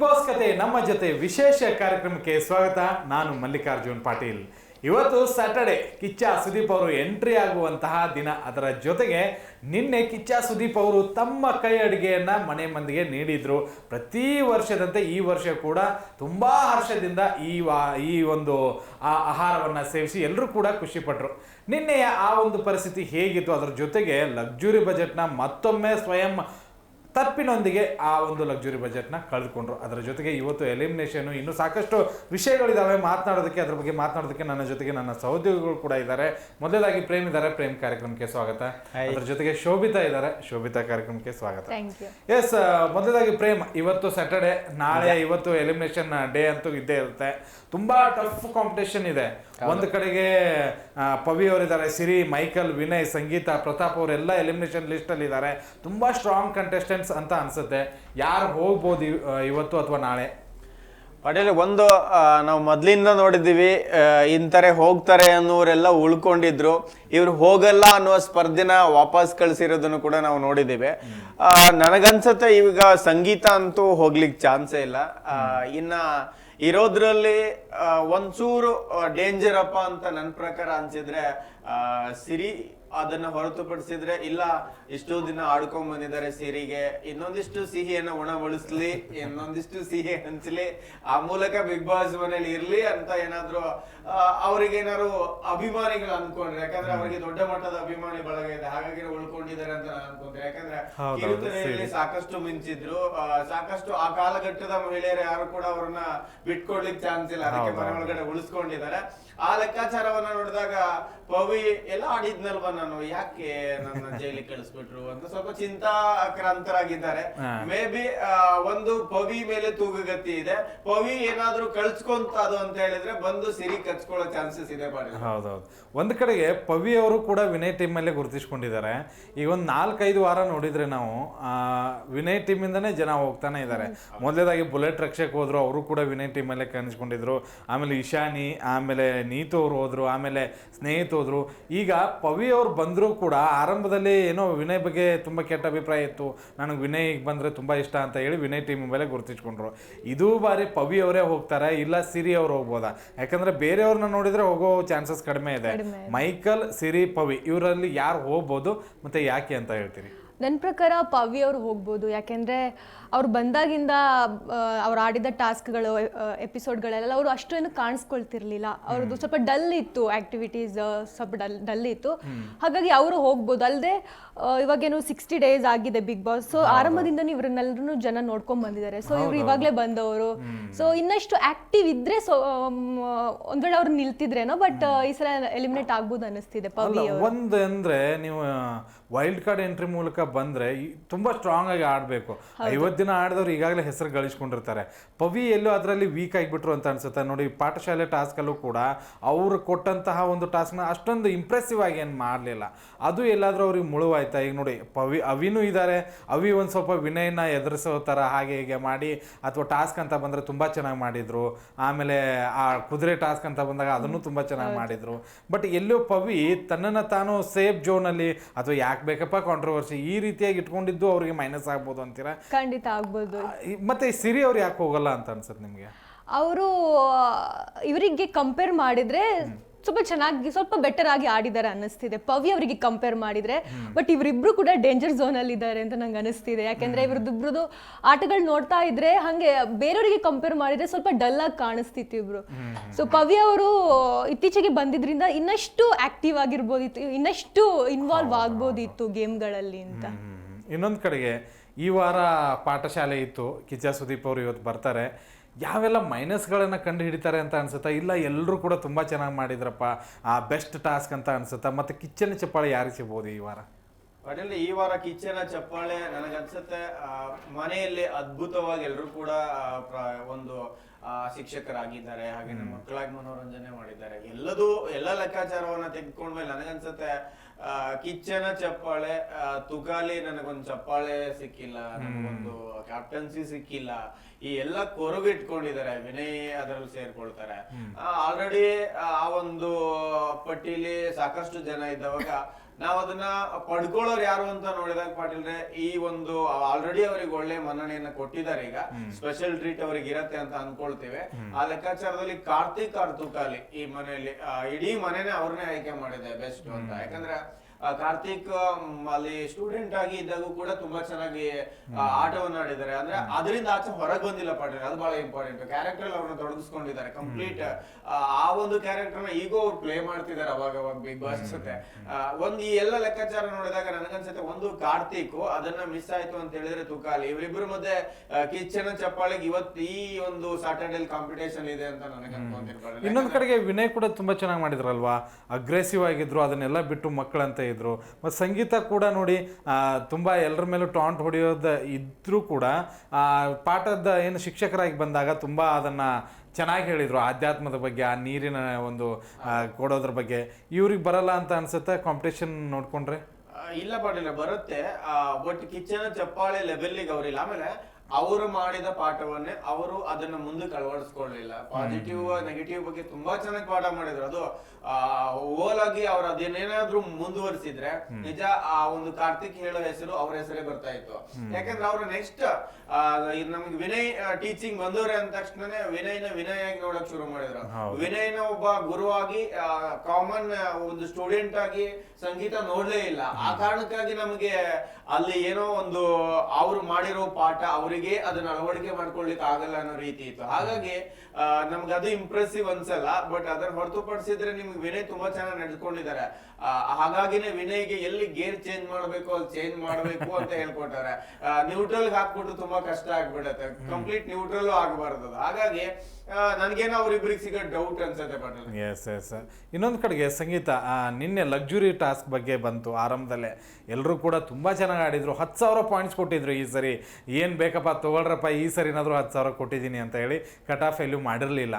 Boss ಕತೆ ನಮ್ಮ ಜೊತೆ ವಿಶೇಷ ಕಾರ್ಯಕ್ರಮಕ್ಕೆ ಸ್ವಾಗತ. ನಾನು ಮಲ್ಲಿಕಾರ್ಜುನ್ ಪಾಟೀಲ್. ಇವತ್ತು ಸ್ಯಾಟರ್ಡೆ ಕಿಚ್ಚ ಸುದೀಪ್ ಅವರು ಎಂಟ್ರಿ ಆಗುವಂತಹ ದಿನ. ಅದರ ಜೊತೆಗೆ ನಿನ್ನೆ ಕಿಚ್ಚ ಸುದೀಪ್ ಅವರು ತಮ್ಮ ಕೈ ಅಡುಗೆಯನ್ನು ಮನೆ ಮಂದಿಗೆ ನೀಡಿದ್ರು. ಪ್ರತಿ ವರ್ಷದಂತೆ ಈ ವರ್ಷ ಕೂಡ ತುಂಬಾ ಹರ್ಷದಿಂದ ಈ ವಾ, ಈ ಒಂದು, ಆ ಆಹಾರವನ್ನ ಸೇವಿಸಿ ಎಲ್ಲರೂ ಕೂಡ ಖುಷಿಪಟ್ಟರು ನಿನ್ನೆಯ ಆ ಒಂದು ಪರಿಸ್ಥಿತಿ ಹೇಗಿತ್ತು? ಅದರ ಜೊತೆಗೆ ಲಕ್ಸುರಿ ಬಜೆಟ್ನ ಮತ್ತೊಮ್ಮೆ ಸ್ವಯಂ ತಪ್ಪಿನೊಂದಿಗೆ ಆ ಒಂದು ಲಕ್ಸುರಿ ಬಜೆಟ್ನ ಕಳೆದುಕೊಂಡ್ರು. ಅದರ ಜೊತೆಗೆ ಇವತ್ತು ಎಲಿಮಿನೇಷನ್ ಇನ್ನೂ ಸಾಕಷ್ಟು ವಿಷಯಗಳಿದ್ದಾವೆ ಮಾತನಾಡೋದಕ್ಕೆ ಅದ್ರ ಬಗ್ಗೆ ಮಾತನಾಡೋದಕ್ಕೆ ನನ್ನ ಜೊತೆಗೆ ನನ್ನ ಸಹೋದ್ಯೋಗಿಗಳು ಕೂಡ ಇದ್ದಾರೆ. ಮೊದಲಾಗಿ ಪ್ರೇಮ್ ಇದ್ದಾರೆ. ಪ್ರೇಮ್ ಕಾರ್ಯಕ್ರಮಕ್ಕೆ ಸ್ವಾಗತ. ಅದ್ರ ಜೊತೆಗೆ ಶೋಭಿತಾ ಇದ್ದಾರೆ. ಶೋಭಿತಾ ಕಾರ್ಯಕ್ರಮಕ್ಕೆ ಸ್ವಾಗತ. ಥ್ಯಾಂಕ್ ಯು ಎಸ್ ಮೊದಲಾಗಿ ಪ್ರೇಮ್ ಇವತ್ತು ಸ್ಯಾಟರ್ಡೆ ನಾಳೆ ಇವತ್ತು ಎಲಿಮಿನೇಷನ್ ಡೇ ಅಂತೂ ಇದ್ದೇ ಇರುತ್ತೆ. ತುಂಬಾ ಟಫ್ ಕಾಂಪಿಟೇಷನ್ ಇದೆ. ಒಂದು ಕಡೆಗೆ ಪವಿ ಅವರಿದ್ದಾರೆ, ಸಿರಿ, ಮೈಕಲ್, ವಿನಯ್, ಸಂಗೀತ, ಪ್ರತಾಪ್ ಅವರೆಲ್ಲ ಎಲಿಮಿನೇಷನ್ ಲಿಸ್ಟಲ್ಲಿ ಇದ್ದಾರೆ. ತುಂಬ ಸ್ಟ್ರಾಂಗ್ ಕಂಟೆಸ್ಟೆಂಟ್ಸ್ ಅಂತ ಅನ್ಸುತ್ತೆ. ಯಾರು ಹೋಗ್ಬೋದು ಇವ್- ಇವತ್ತು ಅಥವಾ ನಾಳೆ? ಪಟೇಲ್ ಒಂದು ನಾವು ಮೊದಲಿಂದ ನೋಡಿದ್ದೀವಿ ಇಂಥರೇ ಹೋಗ್ತಾರೆ ಅನ್ನೋರೆಲ್ಲ ಉಳ್ಕೊಂಡಿದ್ರು. ಇವ್ರು ಹೋಗಲ್ಲ ಅನ್ನುವ ಸ್ಪರ್ಧೆನ ವಾಪಸ್ ಕಳಿಸಿರೋದನ್ನು ಕೂಡ ನಾವು ನೋಡಿದ್ದೀವಿ. ನನಗನ್ಸುತ್ತೆ ಈಗ ಸಂಗೀತ ಅಂತೂ ಹೋಗ್ಲಿಕ್ಕೆ ಚಾನ್ಸೇ ಇಲ್ಲ. ಇನ್ನು ಇರೋದ್ರಲ್ಲಿ ಒಂಚೂರು ಡೇಂಜರ್ ಅಪ್ಪ ಅಂತ ನನ್ನ ಪ್ರಕಾರ ಅನ್ಸಿದ್ರೆ ಸಿರಿ ಅದನ್ನ ಹೊರತುಪಡಿಸಿದ್ರೆ ಇಲ್ಲ ಇಷ್ಟು ದಿನ ಆಡ್ಕೊಂಡ್ ಬಂದಿದ್ದಾರೆ ಸಿರಿಗೆ. ಇನ್ನೊಂದಿಷ್ಟು ಸಿಹಿಯನ್ನ ಉಣಬಡಿಸ್ಲಿ ಇನ್ನೊಂದಿಷ್ಟು ಸಿಹಿ ಹಂಚ್ಲಿ ಆ ಮೂಲಕ ಬಿಗ್ ಬಾಸ್ ಮನೇಲಿ ಇರ್ಲಿ ಅಂತ ಏನಾದ್ರು ಆ, ಅವ್ರಿಗೆ ಏನಾದ್ರು ಅಭಿಮಾನಿಗಳು ಅನ್ಕೊಂಡ್ರೆ ಯಾಕಂದ್ರೆ ಅವರಿಗೆ ದೊಡ್ಡ ಮಟ್ಟದ ಅಭಿಮಾನಿ ಬಳಗ ಇದೆ. ಹಾಗಾಗಿ ಉಳ್ಕೊಂಡಿದ್ದಾರೆ ಅಂತ ನಾನು ಅನ್ಕೊಂಡ್ರೆ ಯಾಕಂದ್ರೆ ಕಿರುತನೆಯಲ್ಲಿ ಸಾಕಷ್ಟು ಮಿಂಚಿದ್ರು ಸಾಕಷ್ಟು ಆ ಕಾಲಘಟ್ಟದ ಮಹಿಳೆಯರು ಯಾರು ಕೂಡ ಅವ್ರನ್ನ ಬಿಟ್ಕೊಡ್ಲಿಕ್ಕೆ ಚಾನ್ಸ್ ಇಲ್ಲ. ಅದಕ್ಕೆ ಮನೆ ಒಳಗಡೆ ಉಳಿಸ್ಕೊಂಡಿದ್ದಾರೆ. ಆ ಲೆಕ್ಕಾಚಾರವನ್ನ ನೋಡಿದಾಗ ಪವಿ ಎಲ್ಲ ಆಡಿದ್ನಲ್ವ ನಾನು? ಯಾಕೆ ನನ್ನ ಜೈಲಿಗೆ ಕಳಿಸ್ಬಿಟ್ರು ಅಂತ ಸ್ವಲ್ಪ ಚಿಂತಾಕ್ರಾಂತರಾಗಿದ್ದಾರೆ ಕ್ರಾಂತರಾಗಿದ್ದಾರೆ ಮೇ ಬಿ ಒಂದು ಪವಿ ಮೇಲೆ ತೂಗುಗತಿ ಇದೆ. ಪವಿ ಏನಾದ್ರೂ ಕಳ್ಸ್ಕೊಂತ ಅದು ಅಂತ ಹೇಳಿದ್ರೆ ಬಂದು ಸಿರಿ ಕಚ್ಕೊಳ್ಳೋ ಚಾನ್ಸಸ್ ಇದೆ ಬಾಡಿ ಹೌದೌದು. ಒಂದು ಕಡೆಗೆ ಪವಿ ಅವರು ಕೂಡ ವಿನಯ್ ಟೀಮ್ ಮೇಲೆ ಗುರುತಿಸ್ಕೊಂಡಿದ್ದಾರೆ. ಈಗ ಒಂದು ನಾಲ್ಕೈದು ವಾರ ನೋಡಿದ್ರೆ ನಾವು ಆ, ವಿನಯ್ ಟೀಮಿಂದನೇ ಜನ ಹೋಗ್ತಾನೆ ಇದ್ದಾರೆ. ಮೊದಲೇದಾಗಿ ಬುಲೆಟ್ ರಕ್ಷಕ್ ಹೋದ್ರು ಅವರು ಕೂಡ ವಿನಯ್ ಟೀಮ್ ಮೇಲೆ ಕಾಣಿಸ್ಕೊಂಡಿದ್ರು. ಆಮೇಲೆ ಇಶಾನಿ ಆಮೇಲೆ ನೀತು ಅವರು ಹೋದರು ಆಮೇಲೆ ಸ್ನೇಹಿತ ಹೋದರು ಈಗ ಪವಿ ಅವರು ಬಂದರೂ ಕೂಡ ಆರಂಭದಲ್ಲಿ ಏನೋ ವಿನಯ್ ಬಗ್ಗೆ ತುಂಬ ಕೆಟ್ಟ ಅಭಿಪ್ರಾಯ ಇತ್ತು. ನನಗೆ ವಿನಯ್ ಬಂದರೆ ತುಂಬ ಇಷ್ಟ ಅಂತ ಹೇಳಿ ವಿನಯ್ ಟೀಮ್ ಮೇಲೆ ಗುರುತಿಸ್ಕೊಂಡ್ರು. ಇದು ಬಾರಿ ಪವಿ ಅವರೇ ಹೋಗ್ತಾರೆ ಇಲ್ಲ ಸಿರಿ ಅವ್ರು ಹೋಗ್ಬೋದಾ? ಯಾಕಂದ್ರೆ ಬೇರೆಯವ್ರನ್ನ ನೋಡಿದ್ರೆ ಹೋಗೋ ಚಾನ್ಸಸ್ ಕಡಿಮೆ ಇದೆ. ಮೈಕಲ್ ಸಿರಿ ಪವಿ ಇವರಲ್ಲಿ ಯಾರು ಹೋಗ್ಬೋದು ಮತ್ತೆ ಯಾಕೆ ಅಂತ ಹೇಳ್ತೀರಿ? ನನ್ನ ಪ್ರಕಾರ ಪವಿ ಅವ್ರು ಹೋಗ್ಬೋದು. ಯಾಕೆಂದರೆ ಅವ್ರು ಬಂದಾಗಿಂದ ಅವ್ರು ಆಡಿದ ಟಾಸ್ಕ್ಗಳು ಎಪಿಸೋಡ್ಗಳೆಲ್ಲ ಅವರು ಅಷ್ಟು ಏನು ಕಾಣಿಸ್ಕೊಳ್ತಿರ್ಲಿಲ್ಲ. ಅವ್ರದ್ದು ಸ್ವಲ್ಪ ಡಲ್ ಇತ್ತು ಆಕ್ಟಿವಿಟೀಸ್ ಸ್ವಲ್ಪ ಡಲ್ ಡಲ್ ಇತ್ತು. ಹಾಗಾಗಿ ಅವರು ಹೋಗ್ಬೋದು. ಅಲ್ಲದೆ ಇವಾಗೇನು ಸಿಕ್ಸ್ಟಿ ಡೇಸ್ ಆಗಿದೆ ಬಿಗ್ ಬಾಸ್. ಸೊ ಆರಂಭದಿಂದನೂ ಇವ್ರನ್ನೆಲ್ಲರೂ ಜನ ನೋಡ್ಕೊಂಡ್ ಬಂದಿದ್ದಾರೆ. ಸೊ ಇವ್ರು ಇವಾಗಲೇ ಬಂದವರು. ಸೊ ಇನ್ನಷ್ಟು ಆಕ್ಟಿವ್ ಇದ್ರೆ ಸೊ ಒಂದ್ ವೇಳೆ ಅವ್ರು ನಿಲ್ತಿದ್ರೇನೋ ಬಟ್ ಈ ಸಲ ಎಲಿಮಿನೇಟ್ ಆಗ್ಬೋದು ಅನಿಸ್ತಿದೆ ಪವಿ ಒಂದು ಅಂದ್ರೆ ನೀವು ವೈಲ್ಡ್ ಕಾರ್ಡ್ ಎಂಟ್ರಿ ಮೂಲಕ ಬಂದ್ರೆ ತುಂಬಾ ಸ್ಟ್ರಾಂಗ್ ಆಗಿ ಆಡ್ಬೇಕು. ಐವತ್ತು ದಿನ ಆಡಿದವ್ರು ಈಗಾಗಲೇ ಹೆಸರು ಗಳಿಸ್ಕೊಂಡಿರ್ತಾರೆ. ಪವಿ ಎಲ್ಲೋ ಅದರಲ್ಲಿ ವೀಕ್ ಆಗಿಬಿಟ್ರು ಅಂತ ಅನ್ಸುತ್ತೆ. ನೋಡಿ ಪಾಠಶಾಲೆ ಟಾಸ್ಕಲ್ಲೂ ಕೂಡ ಅವರು ಕೊಟ್ಟಂತಹ ಒಂದು ಟಾಸ್ಕ್ನ ಅಷ್ಟೊಂದು ಇಂಪ್ರೆಸಿವ್ ಆಗಿ ಏನು ಮಾಡಲಿಲ್ಲ. ಅದು ಎಲ್ಲಾದರೂ ಅವ್ರಿಗೆ ಮುಳುವಾಯ್ತಾ? ಈಗ ನೋಡಿ ಪವಿ ಅವಿನೂ ಇದ್ದಾರೆ ಅವಿ ಒಂದು ಸ್ವಲ್ಪ ವಿನಯನ ಎದುರಿಸೋ ಥರ ಹಾಗೆ ಹೀಗೆ ಮಾಡಿ ಅಥವಾ ಟಾಸ್ಕ್ ಅಂತ ಬಂದರೆ ತುಂಬ ಚೆನ್ನಾಗಿ ಮಾಡಿದರು. ಆಮೇಲೆ ಆ ಕುದುರೆ ಟಾಸ್ಕ್ ಅಂತ ಬಂದಾಗ ಅದನ್ನು ತುಂಬ ಚೆನ್ನಾಗಿ ಮಾಡಿದರು. ಬಟ್ ಎಲ್ಲೋ ಪವಿ ತನ್ನನ್ನು ತಾನು ಸೇಫ್ ಜೋನಲ್ಲಿ ಅಥವಾ ಯಾಕೆ ಬೇಕಪ್ಪ ಕಾಂಟ್ರವರ್ಸಿ ಈ ರೀತಿಯಾಗಿ ಇಟ್ಕೊಂಡಿದ್ದು ಅವರಿಗೆ ಮೈನಸ್ ಆಗ್ಬೋದು ಅಂತೀರಾ? ಖಂಡಿತ. ಆಗ್ಬೋದು. ಮತ್ತೆ ಸಿರಿ ಅವ್ರು ಯಾಕೆ ಹೋಗಲ್ಲ ಅಂತ ಅನ್ಸುತ್ತೆ ನಿಮಗೆ? ಅವರು ಇವರಿಗೆ ಕಂಪೇರ್ ಮಾಡಿದ್ರೆ ಸ್ವಲ್ಪ ಚೆನ್ನಾಗಿ ಸ್ವಲ್ಪ ಬೆಟರ್ ಆಗಿ ಆಡಿದ್ದಾರೆ ಅನ್ನಿಸ್ತಿದೆ. ಪವಿ ಅವರಿಗೆ ಕಂಪೇರ್ ಮಾಡಿದ್ರೆ ಬಟ್ ಇವರಿಬ್ರು ಕೂಡ ಡೇಂಜರ್ ಝೋನ್ ಅಲ್ಲಿ ಇದ್ದಾರೆ ಅಂತ ನಂಗೆ ಅನಿಸ್ತಿದೆ ಯಾಕೆಂದ್ರೆ ಇವ್ರದ್ದು ಆಟಗಳು ನೋಡ್ತಾ ಇದ್ರೆ ಹಂಗೆ ಬೇರೆಯವರಿಗೆ ಕಂಪೇರ್ ಮಾಡಿದ್ರೆ ಸ್ವಲ್ಪ ಡಲ್ ಆಗಿ ಕಾಣಿಸ್ತಿತ್ತು ಇಬ್ರು ಸೊ ಪವಿ ಅವರು ಇತ್ತೀಚೆಗೆ ಬಂದಿದ್ರಿಂದ ಇನ್ನಷ್ಟು ಆಕ್ಟಿವ್ ಆಗಿರ್ಬೋದಿತ್ತು ಇನ್ನಷ್ಟು ಇನ್ವಾಲ್ವ್ ಆಗ್ಬೋದಿತ್ತು ಗೇಮ್ಗಳಲ್ಲಿ ಅಂತ. ಇನ್ನೊಂದು ಕಡೆಗೆ, ಈ ವಾರ ಪಾಠಶಾಲೆ ಇತ್ತು, ಕಿಚ್ಚ ಸುದೀಪ್ ಅವರು ಇವತ್ತು ಬರ್ತಾರೆ. ಯಾವೆಲ್ಲ ಮೈನಸ್ಗಳನ್ನು ಕಂಡು ಹಿಡಿತಾರೆ ಅಂತ ಅನ್ಸುತ್ತಾ? ಇಲ್ಲ ಎಲ್ಲರೂ ಕೂಡ ತುಂಬ ಚೆನ್ನಾಗಿ ಮಾಡಿದ್ರಪ್ಪ, ಆ ಬೆಸ್ಟ್ ಟಾಸ್ಕ್ ಅಂತ ಅನ್ಸುತ್ತಾ? ಮತ್ತು ಕಿಚ್ಚನ ಚಪ್ಪಾಳೆ ಯಾರಿಗೆ ಸಿಗ್ಬೋದು ಈ ವಾರ? ಪಟೇಲ್ ಈ ವಾರ ಕಿಚ್ಚನ ಚಪ್ಪಾಳೆ ನನಗನ್ಸುತ್ತೆ. ಆ, ಮನೆಯಲ್ಲಿ ಅದ್ಭುತವಾಗಿ ಎಲ್ಲರೂ ಕೂಡ ಒಂದು ಆ, ಶಿಕ್ಷಕರಾಗಿದ್ದಾರೆ. ಹಾಗೆ ನಮ್ಮ ಮಕ್ಕಳಾಗಿ ಮನೋರಂಜನೆ ಮಾಡಿದ್ದಾರೆ. ಎಲ್ಲದೂ ಎಲ್ಲ ಲೆಕ್ಕಾಚಾರವನ್ನ ತೆಗೆದುಕೊಂಡ್ಮೇಲೆ ನನಗನ್ಸುತ್ತೆ ಆ, ಕಿಚ್ಚನ ಚಪ್ಪಾಳೆ ತುಗಾಲಿ ತುಕಾಲಿ ನನಗೊಂದು ಚಪ್ಪಾಳೆ ಸಿಕ್ಕಿಲ್ಲ ನನಗೊಂದು ಕ್ಯಾಪ್ಟನ್ಸಿ ಸಿಕ್ಕಿಲ್ಲ. ಈ ಎಲ್ಲ ಕೊರಗು ಇಟ್ಕೊಂಡಿದ್ದಾರೆ ವಿನಯ್ ಅದರಲ್ಲಿ ಸೇರ್ಕೊಳ್ತಾರೆ. ಆಲ್ರೆಡಿ ಆ ಒಂದು ಪಟ್ಟಿಲಿ ಸಾಕಷ್ಟು ಜನ ಇದ್ದವಾಗ ನಾವು ಅದನ್ನ ಪಡ್ಕೊಳ್ಳೋರು ಯಾರು ಅಂತ ನೋಡಿದಾಗ ಪಾಟೀಲ್ರೆ ಈ ಒಂದು ಆಲ್ರೆಡಿ ಅವರಿಗೆ ಒಳ್ಳೆ ಮನ್ನಣೆಯನ್ನ ಕೊಟ್ಟಿದ್ದಾರೆ ಈಗ. ಸ್ಪೆಷಲ್ ಟ್ರೀಟ್ ಅವರಿಗೆ ಇರತ್ತೆ ಅಂತ ಅನ್ಕೊಳ್ತೇವೆ. ಆ ಲೆಕ್ಕಾಚಾರದಲ್ಲಿ ಕಾರ್ತಿಕ್ ಆರ್ತುಕಾಲಿ ಈ ಮನೆಯಲ್ಲಿ ಇಡೀ ಮನೆನೇ ಅವ್ರನ್ನೇ ಆಯ್ಕೆ ಮಾಡಿದೆ ಬೆಸ್ಟ್ ಅಂತ. ಯಾಕಂದ್ರೆ ಕಾರ್ತಿಕ್ ಅಲ್ಲಿ ಸ್ಟೂಡೆಂಟ್ ಆಗಿ ಇದ್ದಾಗೂ ಕೂಡ ತುಂಬಾ ಚೆನ್ನಾಗಿ ಆಟವನ್ನು ಆಡಿದ್ದಾರೆ. ಅಂದ್ರೆ ಅದರಿಂದ ಆಚೆ ಹೊರಗೆ ಬಂದಿಲ್ಲ ಪಾಟೀಲ್ ಅದು ಬಹಳ ಇಂಪಾರ್ಟೆಂಟ್ ಕ್ಯಾರೆಕ್ಟರ್ ಅವ್ರನ್ನ ತೊಡಗಿಸ್ಕೊಂಡಿದ್ದಾರೆ. ಕಂಪ್ಲೀಟ್ ಆ ಒಂದು ಕ್ಯಾರೆಕ್ಟರ್ನ ಈಗೋ ಅವ್ರು ಪ್ಲೇ ಮಾಡ್ತಿದ್ದಾರೆ ಅವಾಗ ಅವಾಗ ಬಿಗ್ ಬಾಸ್ ಜೊತೆ. ಒಂದು ಈ ಎಲ್ಲ ಲೆಕ್ಕಾಚಾರ ನೋಡಿದಾಗ ನನಗನ್ಸುತ್ತೆ ಒಂದು ಕಾರ್ತಿಕ್ ಅದನ್ನ ಮಿಸ್ ಆಯ್ತು ಅಂತ ಹೇಳಿದ್ರೆ ತುಕಾಲಿ ಇವರಿಬ್ಬರ ಮಧ್ಯೆ ಕಿಚ್ಚನ ಚಪ್ಪಾಳಿಗೆ ಇವತ್ತು ಈ ಒಂದು ಸಾಟರ್ಡೇಲ್ ಕಾಂಪಿಟೇಷನ್ ಇದೆ ಅಂತ ನನಗೆ ಅನ್ಕೊಂತೀನಿ ಇನ್ನೊಂದು ಕಡೆಗೆ ವಿನಯ್ ಕೂಡ ತುಂಬಾ ಚೆನ್ನಾಗಿ ಮಾಡಿದ್ರಲ್ವಾ? ಅಗ್ರೆಸಿವ್ ಆಗಿದ್ರು ಅದನ್ನೆಲ್ಲ ಬಿಟ್ಟು ಮಕ್ಕಳಂತ ಇದ್ರು. ಮತ್ತು ಸಂಗೀತ ಕೂಡ ನೋಡಿ ತುಂಬ ಎಲ್ಲರ ಮೇಲೂ ಟಾಂಟ್ ಹೊಡೆಯೋದು ಇದ್ರೂ ಕೂಡ ಪಾಠದ ಏನು ಶಿಕ್ಷಕರಾಗಿ ಬಂದಾಗ ತುಂಬ ಅದನ್ನು ಚೆನ್ನಾಗಿ ಹೇಳಿದರು. ಆಧ್ಯಾತ್ಮದ ಬಗ್ಗೆ, ಆ ನೀರಿನ ಒಂದು ಕೊಡೋದ್ರ ಬಗ್ಗೆ. ಇವ್ರಿಗೆ ಬರಲ್ಲ ಅಂತ ಅನ್ಸುತ್ತೆ? ಕಾಂಪಿಟೇಷನ್ ನೋಡ್ಕೊಂಡ್ರೆ? ಇಲ್ಲ ಪಾಟೀಲ ಬರುತ್ತೆ. ಬಟ್ ಕಿಚ್ಚನ ಚಪ್ಪಾಳೆ ಲೆವೆಲ್ಗೆ ಅವ್ರಿಲ್ಲ. ಆಮೇಲೆ ಅವರು ಮಾಡಿದ ಪಾಠವನ್ನೇ ಅವರು ಅದನ್ನ ಮುಂದಕ್ಕೆ ಅಳವಡಿಸ್ಕೊಳ್ಳಿಲ್ಲ ಪಾಸಿಟಿವ್ ನೆಗೆಟಿವ್ ಬಗ್ಗೆ ತುಂಬಾ ಚೆನ್ನಾಗಿ ಪಾಠ ಮಾಡಿದ್ರು. ಅದು ಓಲ್ ಆಗಿ ಅವ್ರ ಅದೇನೇನಾದ್ರೂ ಮುಂದುವರಿಸಿದ್ರೆ ನಿಜ ಆ ಒಂದು ಕಾರ್ತಿಕ್ ಹೇಳೋ ಹೆಸರು ಅವ್ರ ಹೆಸರೇ ಬರ್ತಾ ಇತ್ತು. ಯಾಕಂದ್ರೆ ಅವ್ರು ನೆಕ್ಸ್ಟ್ ನಮ್ಗೆ ವಿನಯ್ ಟೀಚಿಂಗ್ ಬಂದವ್ರೆ ಅಂದ ತಕ್ಷಣನೇ ವಿನಯ್ನ ವಿನಯ್ ಆಗಿ ನೋಡಕ್ ಶುರು ಮಾಡಿದ್ರು. ವಿನಯ್ನ ಒಬ್ಬ ಗುರುವಾಗಿ ಕಾಮನ್ ಒಂದು ಸ್ಟೂಡೆಂಟ್ ಆಗಿ ಸಂಗೀತ ನೋಡ್ಲೇ ಇಲ್ಲ. ಆ ಕಾರಣಕ್ಕಾಗಿ ನಮಗೆ ಅಲ್ಲಿ ಏನೋ ಒಂದು ಅವ್ರು ಮಾಡಿರೋ ಪಾಠ ಅವರಿಗೆ ಅದನ್ನ ಅಳವಡಿಕೆ ಮಾಡ್ಕೊಳ್ಲಿಕ್ಕೆ ಆಗಲ್ಲ ಅನ್ನೋ ರೀತಿ ಇತ್ತು. ಹಾಗಾಗಿ ನಮ್ಗೆ ಅದು ಇಂಪ್ರೆಸಿವ್ ಅನ್ಸಲ್ಲ ಬಟ್ ಅದನ್ನ ಹೊರತುಪಡಿಸಿದ್ರೆ ನಿಮ್ಗೆ ವಿನಯ್ ತುಂಬಾ ಚೆನ್ನಾಗಿ ನಡೆದುಕೊಂಡಿದ್ದಾರೆ. ಹಾಗಾಗಿನೇ ವಿನಯ್ಗೆ ಎಲ್ಲಿ ಗೇರ್ ಚೇಂಜ್ ಮಾಡಬೇಕು ಅಲ್ಲಿ ಚೇಂಜ್ ಮಾಡ್ಬೇಕು ಅಂತ ಹೇಳ್ಕೊಟ್ಟಾರೆ. ನ್ಯೂಟ್ರಲ್ ಹಾಕ್ಬಿಟ್ಟು ತುಂಬಾ ಕಷ್ಟ ಆಗ್ಬಿಡತ್ತೆ. ಕಂಪ್ಲೀಟ್ ನ್ಯೂಟ್ರಲ್ ಆಗಬಾರ್ದು. ಹಾಗಾಗಿ ನನ್ಗೇನೋ ಅವ್ರಿಬ್ರಿಗೆ ಸಿಗೋ ಡೌಟ್ ಅನ್ಸತ್ತೆ ಪಾಟೀಲ್. ಎಸ್ ಎಸ್ ಇನ್ನೊಂದು ಕಡೆಗೆ, ಸಂಗೀತ ನಿನ್ನೆ ಲಕ್ಸುರಿ ಟಾಸ್ಕ್ ಬಗ್ಗೆ ಬಂತು ಆರಂಭದಲ್ಲೇ. ಎಲ್ಲರೂ ಕೂಡ ತುಂಬ ಚೆನ್ನಾಗಿ ಆಡಿದ್ರು. ಹತ್ತು ಸಾವಿರ ಪಾಯಿಂಟ್ಸ್ ಕೊಟ್ಟಿದ್ರು ಈ ಸರಿ. ಏನು ಬೇಕಪ್ಪ, ತೊಗೊಳ್ರಪ್ಪ, ಈ ಸರಿನಾದರೂ ಹತ್ತು ಸಾವಿರ ಕೊಟ್ಟಿದ್ದೀನಿ ಅಂತ ಹೇಳಿ ಕಟ್ ಆಫ್ ಎಲ್ಲೂ ಮಾಡಿರಲಿಲ್ಲ.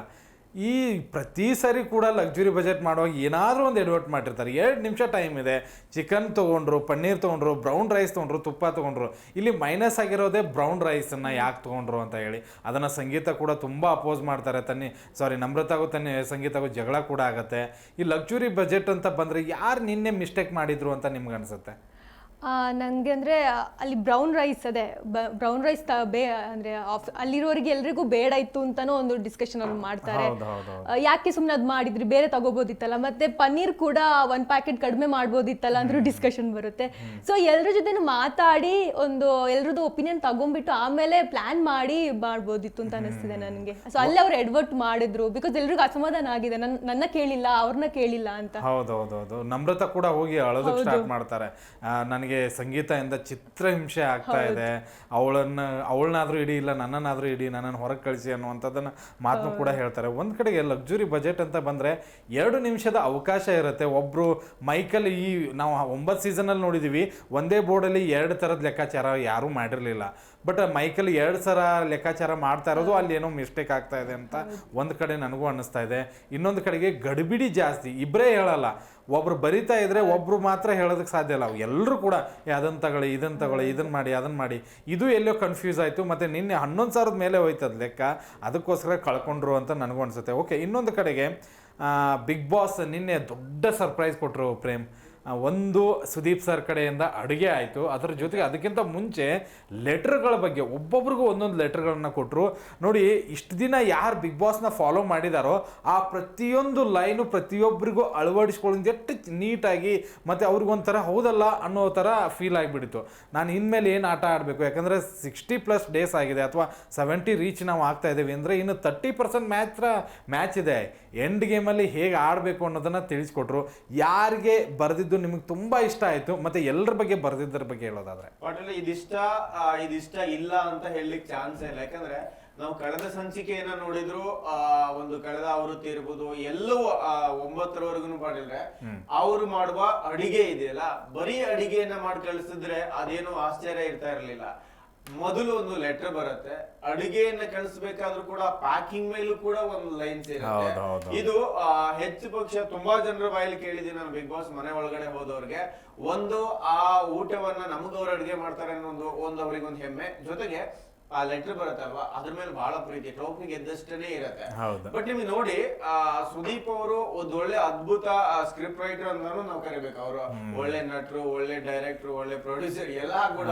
ಈ ಪ್ರತಿ ಸರಿ ಕೂಡ ಲಕ್ಸುರಿ ಬಜೆಟ್ ಮಾಡುವಾಗ ಏನಾದರೂ ಒಂದು ಎಡ್ವರ್ಟ್ ಮಾಡಿರ್ತಾರೆ. ಎರಡು ನಿಮಿಷ ಟೈಮ್ ಇದೆ. ಚಿಕನ್ ತೊಗೊಂಡ್ರು, ಪನ್ನೀರ್ ತೊಗೊಂಡ್ರು ಬ್ರೌನ್ ರೈಸ್ ತೊಗೊಂಡ್ರು, ತುಪ್ಪ ತೊಗೊಂಡ್ರು. ಇಲ್ಲಿ ಮೈನಸ್ ಆಗಿರೋದೇ ಬ್ರೌನ್ ರೈಸನ್ನು ಯಾಕೆ ತೊಗೊಂಡ್ರು ಅಂತ ಹೇಳಿ. ಅದನ್ನು ಸಂಗೀತ ಕೂಡ ತುಂಬ ಅಪೋಸ್ ಮಾಡ್ತಾರೆ. ತನ್ನಿ ಸಾರಿ ನಮ್ರತಾಗೂ ತನ್ನಿ ಸಂಗೀತಗೂ ಜಗಳ ಕೂಡ ಆಗುತ್ತೆ. ಈ ಲಕ್ಸುರಿ ಬಜೆಟ್ ಅಂತ ಬಂದರೆ ಯಾರು ನಿನ್ನೆ ಮಿಸ್ಟೇಕ್ ಮಾಡಿದ್ರು ಅಂತ ನಿಮ್ಗೆ ಅನ್ಸುತ್ತೆ ನನಗೆ ಅಂದರೆ ಅಲ್ಲಿ ಬ್ರೌನ್ ರೈಸ್ ಅದೇ ಬ್ರೌನ್ ರೈಸ್ ತ ಬೇ ಅಂದರೆ ಆಫ್ ಅಲ್ಲಿರೋರಿಗೆ ಎಲ್ರಿಗೂ ಬೇಡ ಇತ್ತು ಅಂತಲೂ ಒಂದು ಡಿಸ್ಕಷನ್ ಅಲ್ಲಿ ಮಾಡ್ತಾರೆ. ಯಾಕೆ ಸುಮ್ಮನೆ ಅದು ಮಾಡಿದ್ರಿ? ಬೇರೆ ತಗೋಬೋದಿತ್ತಲ್ಲ. ಮತ್ತೆ ಪನ್ನೀರ್ ಕೂಡ ಒಂದು ಪ್ಯಾಕೆಟ್ ಕಡಿಮೆ ಮಾಡ್ಬೋದಿತ್ತಲ್ಲ ಅಂದ್ರೂ ಡಿಸ್ಕಷನ್ ಬರುತ್ತೆ. ಸೊ ಎಲ್ಲರ ಜೊತೆ ಮಾತಾಡಿ ಒಂದು ಎಲ್ರದ್ದು ಒಪಿನಿಯನ್ ತಗೊಂಡ್ಬಿಟ್ಟು ಆಮೇಲೆ ಪ್ಲಾನ್ ಮಾಡಿ ಮಾಡ್ಬೋದಿತ್ತು ಅಂತ ಅನಿಸ್ತಿದೆ ನನಗೆ. ಸೊ ಅಲ್ಲಿ ಅವ್ರು ಎಡ್ವರ್ಟ್ ಮಾಡಿದ್ರು. ಬಿಕಾಸ್ ಎಲ್ರಿಗೂ ಅಸಮಾಧಾನ ಆಗಿದೆ. ನನ್ನ ನನ್ನ ಕೇಳಿಲ್ಲ ಅವ್ರನ್ನ ಕೇಳಿಲ್ಲ ಅಂತ. ಹೌದು ಹೌದು ಹೌದು. ನಮ್ರತ ಕೂಡ ಹೋಗಿ ಅಳೋದಕ್ಕೆ ಸ್ಟಾರ್ಟ್ ಮಾಡ್ತಾರೆ. ಆ, ನನಗೆ ಸಂಗೀತದಿಂದ ಚಿತ್ರಹಿಂಸೆ ಆಗ್ತಾ ಇದೆ. ಅವಳನ್ನ ಅವಳನ್ನಾದ್ರೂ ಇಡಿ ಇಲ್ಲ ನನ್ನನ್ನಾದ್ರೂ ಇಡಿ ನನ್ನನ್ನು ಹೊರಗೆ ಕಳಿಸಿ ಅನ್ನುವಂಥದ್ದನ್ನ ಮಾತನ್ನು ಕೂಡ ಹೇಳ್ತಾರೆ. ಒಂದು ಕಡೆಗೆ ಲಕ್ಸುರಿ ಬಜೆಟ್ ಅಂತ ಬಂದರೆ ಎರಡು ನಿಮಿಷದ ಅವಕಾಶ ಇರುತ್ತೆ. ಒಬ್ಬರು ಮೈಕಲ್ ಈ ನಾವು ಒಂಬತ್ತು ಸೀಸನಲ್ಲಿ ನೋಡಿದ್ದೀವಿ ಒಂದೇ ಬೋರ್ಡಲ್ಲಿ ಎರಡು ಥರದ ಲೆಕ್ಕಾಚಾರ ಯಾರೂ ಮಾಡಿರಲಿಲ್ಲ. ಬಟ್ ಮೈಕಲ್ಲಿ ಎರಡು ಸಲ ಲೆಕ್ಕಾಚಾರ ಮಾಡ್ತಾ ಇರೋದು ಅಲ್ಲಿ ಏನೋ ಮಿಸ್ಟೇಕ್ ಆಗ್ತಾ ಇದೆ ಅಂತ ಒಂದು ಕಡೆ ನನಗೂ ಅನ್ನಿಸ್ತಾ ಇದೆ. ಇನ್ನೊಂದು ಕಡೆಗೆ ಗಡಿಬಿಡಿ ಜಾಸ್ತಿ. ಇಬ್ಬರೇ ಹೇಳಲ್ಲ. ಒಬ್ರು ಬರಿತಾ ಇದ್ರೆ ಒಬ್ರು ಮಾತ್ರ ಹೇಳೋದಕ್ಕೆ ಸಾಧ್ಯ ಇಲ್ಲ. ಎಲ್ಲರೂ ಕೂಡ ಅದನ್ನು ತಗೊಳ್ಳಿ ಇದನ್ನು ತಗೊಳ್ಳಿ ಇದನ್ನು ಮಾಡಿ ಅದನ್ನು ಮಾಡಿ. ಇದು ಎಲ್ಲೋ ಕನ್ಫ್ಯೂಸ್ ಆಯಿತು. ಮತ್ತು ನಿನ್ನೆ ಹನ್ನೊಂದು ಸಾವಿರದ ಮೇಲೆ ಹೋಯ್ತದ ಲೆಕ್ಕ. ಅದಕ್ಕೋಸ್ಕರ ಕಳ್ಕೊಂಡ್ರು ಅಂತ ನನಗೂ ಅನಿಸುತ್ತೆ. ಓಕೆ ಇನ್ನೊಂದು ಕಡೆಗೆ ಬಿಗ್ ಬಾಸ್ ನಿನ್ನೆ ದೊಡ್ಡ ಸರ್ಪ್ರೈಸ್ ಕೊಟ್ಟರು ಪ್ರೇಮ್. ಒಂದು ಸುದೀಪ್ ಸರ್ ಕಡೆಯಿಂದ ಅಡುಗೆ ಆಯಿತು. ಅದರ ಜೊತೆಗೆ ಅದಕ್ಕಿಂತ ಮುಂಚೆ ಲೆಟರ್ಗಳ ಬಗ್ಗೆ, ಒಬ್ಬೊಬ್ರಿಗೂ ಒಂದೊಂದು ಲೆಟರ್ಗಳನ್ನ ಕೊಟ್ಟರು ನೋಡಿ, ಇಷ್ಟು ದಿನ ಯಾರು ಬಿಗ್ ಬಾಸ್ನ ಫಾಲೋ ಮಾಡಿದಾರೋ, ಆ ಪ್ರತಿಯೊಂದು ಲೈನು ಪ್ರತಿಯೊಬ್ಬರಿಗೂ ಅಳವಡಿಸ್ಕೊಳ್ಳೋದು ಎಷ್ಟು ನೀಟಾಗಿ ಮತ್ತು ಅವ್ರಿಗೊಂಥರ ಹೌದಲ್ಲ ಅನ್ನೋ ಥರ ಫೀಲ್ ಆಗಿಬಿಡಿತು. ನಾನು ಇನ್ಮೇಲೆ ಏನು ಆಟ ಆಡಬೇಕು? ಯಾಕಂದರೆ ಸಿಕ್ಸ್ಟಿ ಪ್ಲಸ್ ಡೇಸ್ ಆಗಿದೆ, ಅಥವಾ ಸೆವೆಂಟಿ ರೀಚ್ ನಾವು ಆಗ್ತಾ ಇದ್ದೀವಿ. ಅಂದರೆ ಇನ್ನು ತರ್ಟಿ ಪರ್ಸೆಂಟ್ ಮ್ಯಾಚ್ ಮ್ಯಾಚ್ ಇದೆ. ಎಂಡ್ ಗೇಮಲ್ಲಿ ಹೇಗೆ ಆಡಬೇಕು ಅನ್ನೋದನ್ನು ತಿಳಿಸ್ಕೊಟ್ರು. ಯಾರಿಗೆ ಬರೆದಿದ್ದು ನಿಮಗೆ ತುಂಬ ಇಷ್ಟ ಆಯಿತು ಮತ್ತು ಎಲ್ಲರ ಬಗ್ಗೆ ಬರೆದಿದ್ದರ ಬಗ್ಗೆ ಹೇಳೋದಾದರೆ. ಒಟ್ಟಲ್ಲಿ ಇದಿಷ್ಟ ಇದಿಷ್ಟ ಇಲ್ಲ ಅಂತ ಹೇಳಲಿಕ್ಕೆ ಚಾನ್ಸ್ ಇಲ್ಲ. ಯಾಕಂದ್ರೆ ನಾವು ಕಳೆದ ಸಂಚಿಕೆಯನ್ನ ನೋಡಿದ್ರು ಒಂದು ಕಳೆದ ಆವೃತ್ತಿ ಇರ್ಬೋದು ಎಲ್ಲವೂ ಒಂಬತ್ತರವರೆಗೂ ಮಾಡಿದ್ರೆ ಅವ್ರು ಮಾಡುವ ಅಡಿಗೆ ಇದೆಯಲ್ಲ ಬರೀ ಅಡಿಗೆಯನ್ನ ಮಾಡಿ ಕಳಿಸಿದ್ರೆ ಅದೇನು ಆಶ್ಚರ್ಯ ಇರ್ತಾ ಇರ್ಲಿಲ್ಲ. ಮೊದಲು ಒಂದು ಲೆಟರ್ ಬರುತ್ತೆ. ಅಡಿಗೆಯನ್ನ ಕಳಿಸ್ಬೇಕಾದ್ರೂ ಕೂಡ ಪ್ಯಾಕಿಂಗ್ ಮೇಲೂ ಕೂಡ ಒಂದು ಲೈನ್ಸ್ ಇರುತ್ತೆ ಇದು ಆ, ಹೆಚ್ಚು ಪಕ್ಷ ತುಂಬಾ ಜನರ ಬಾಯಲ್ಲಿ ಕೇಳಿದೀನಿ ನಾನು ಬಿಗ್ ಬಾಸ್ ಮನೆ ಒಳಗಡೆ ಹೋದವ್ರಿಗೆ. ಒಂದು ಆ ಊಟವನ್ನ ನಮಗವ್ರು ಅಡುಗೆ ಅಡಿಗೆ ಮಾಡ್ತಾರೆ ಅನ್ನೋ ಒಂದು ಒಂದು ಅವ್ರಿಗೆ ಒಂದು ಹೆಮ್ಮೆ. ಜೊತೆಗೆ ಆ ಲೆಟರ್ ಬರುತ್ತಲ್ವಾ? ಅದ್ರ ಮೇಲೆ ಬಹಳ ಪ್ರೀತಿ ಟ್ರೋಫಿ ಗೆದ್ದಷ್ಟೇ ಇರತ್ತೆ. ಬಟ್ ನಿಮ್ಗೆ ನೋಡಿ ಆ ಸುದೀಪ್ ಅವರು ಒಂದ್ ಒಳ್ಳೆ ಅದ್ಭುತ ಸ್ಕ್ರಿಪ್ಟ್ ರೈಟರ್ ಅಂತಾನು ನಾವು ಕರಿಬೇಕು. ಅವರು ಒಳ್ಳೆ ನಟರು ಒಳ್ಳೆ ಡೈರೆಕ್ಟರ್ ಒಳ್ಳೆ ಪ್ರೊಡ್ಯೂಸರ್ ಎಲ್ಲ ಕೂಡ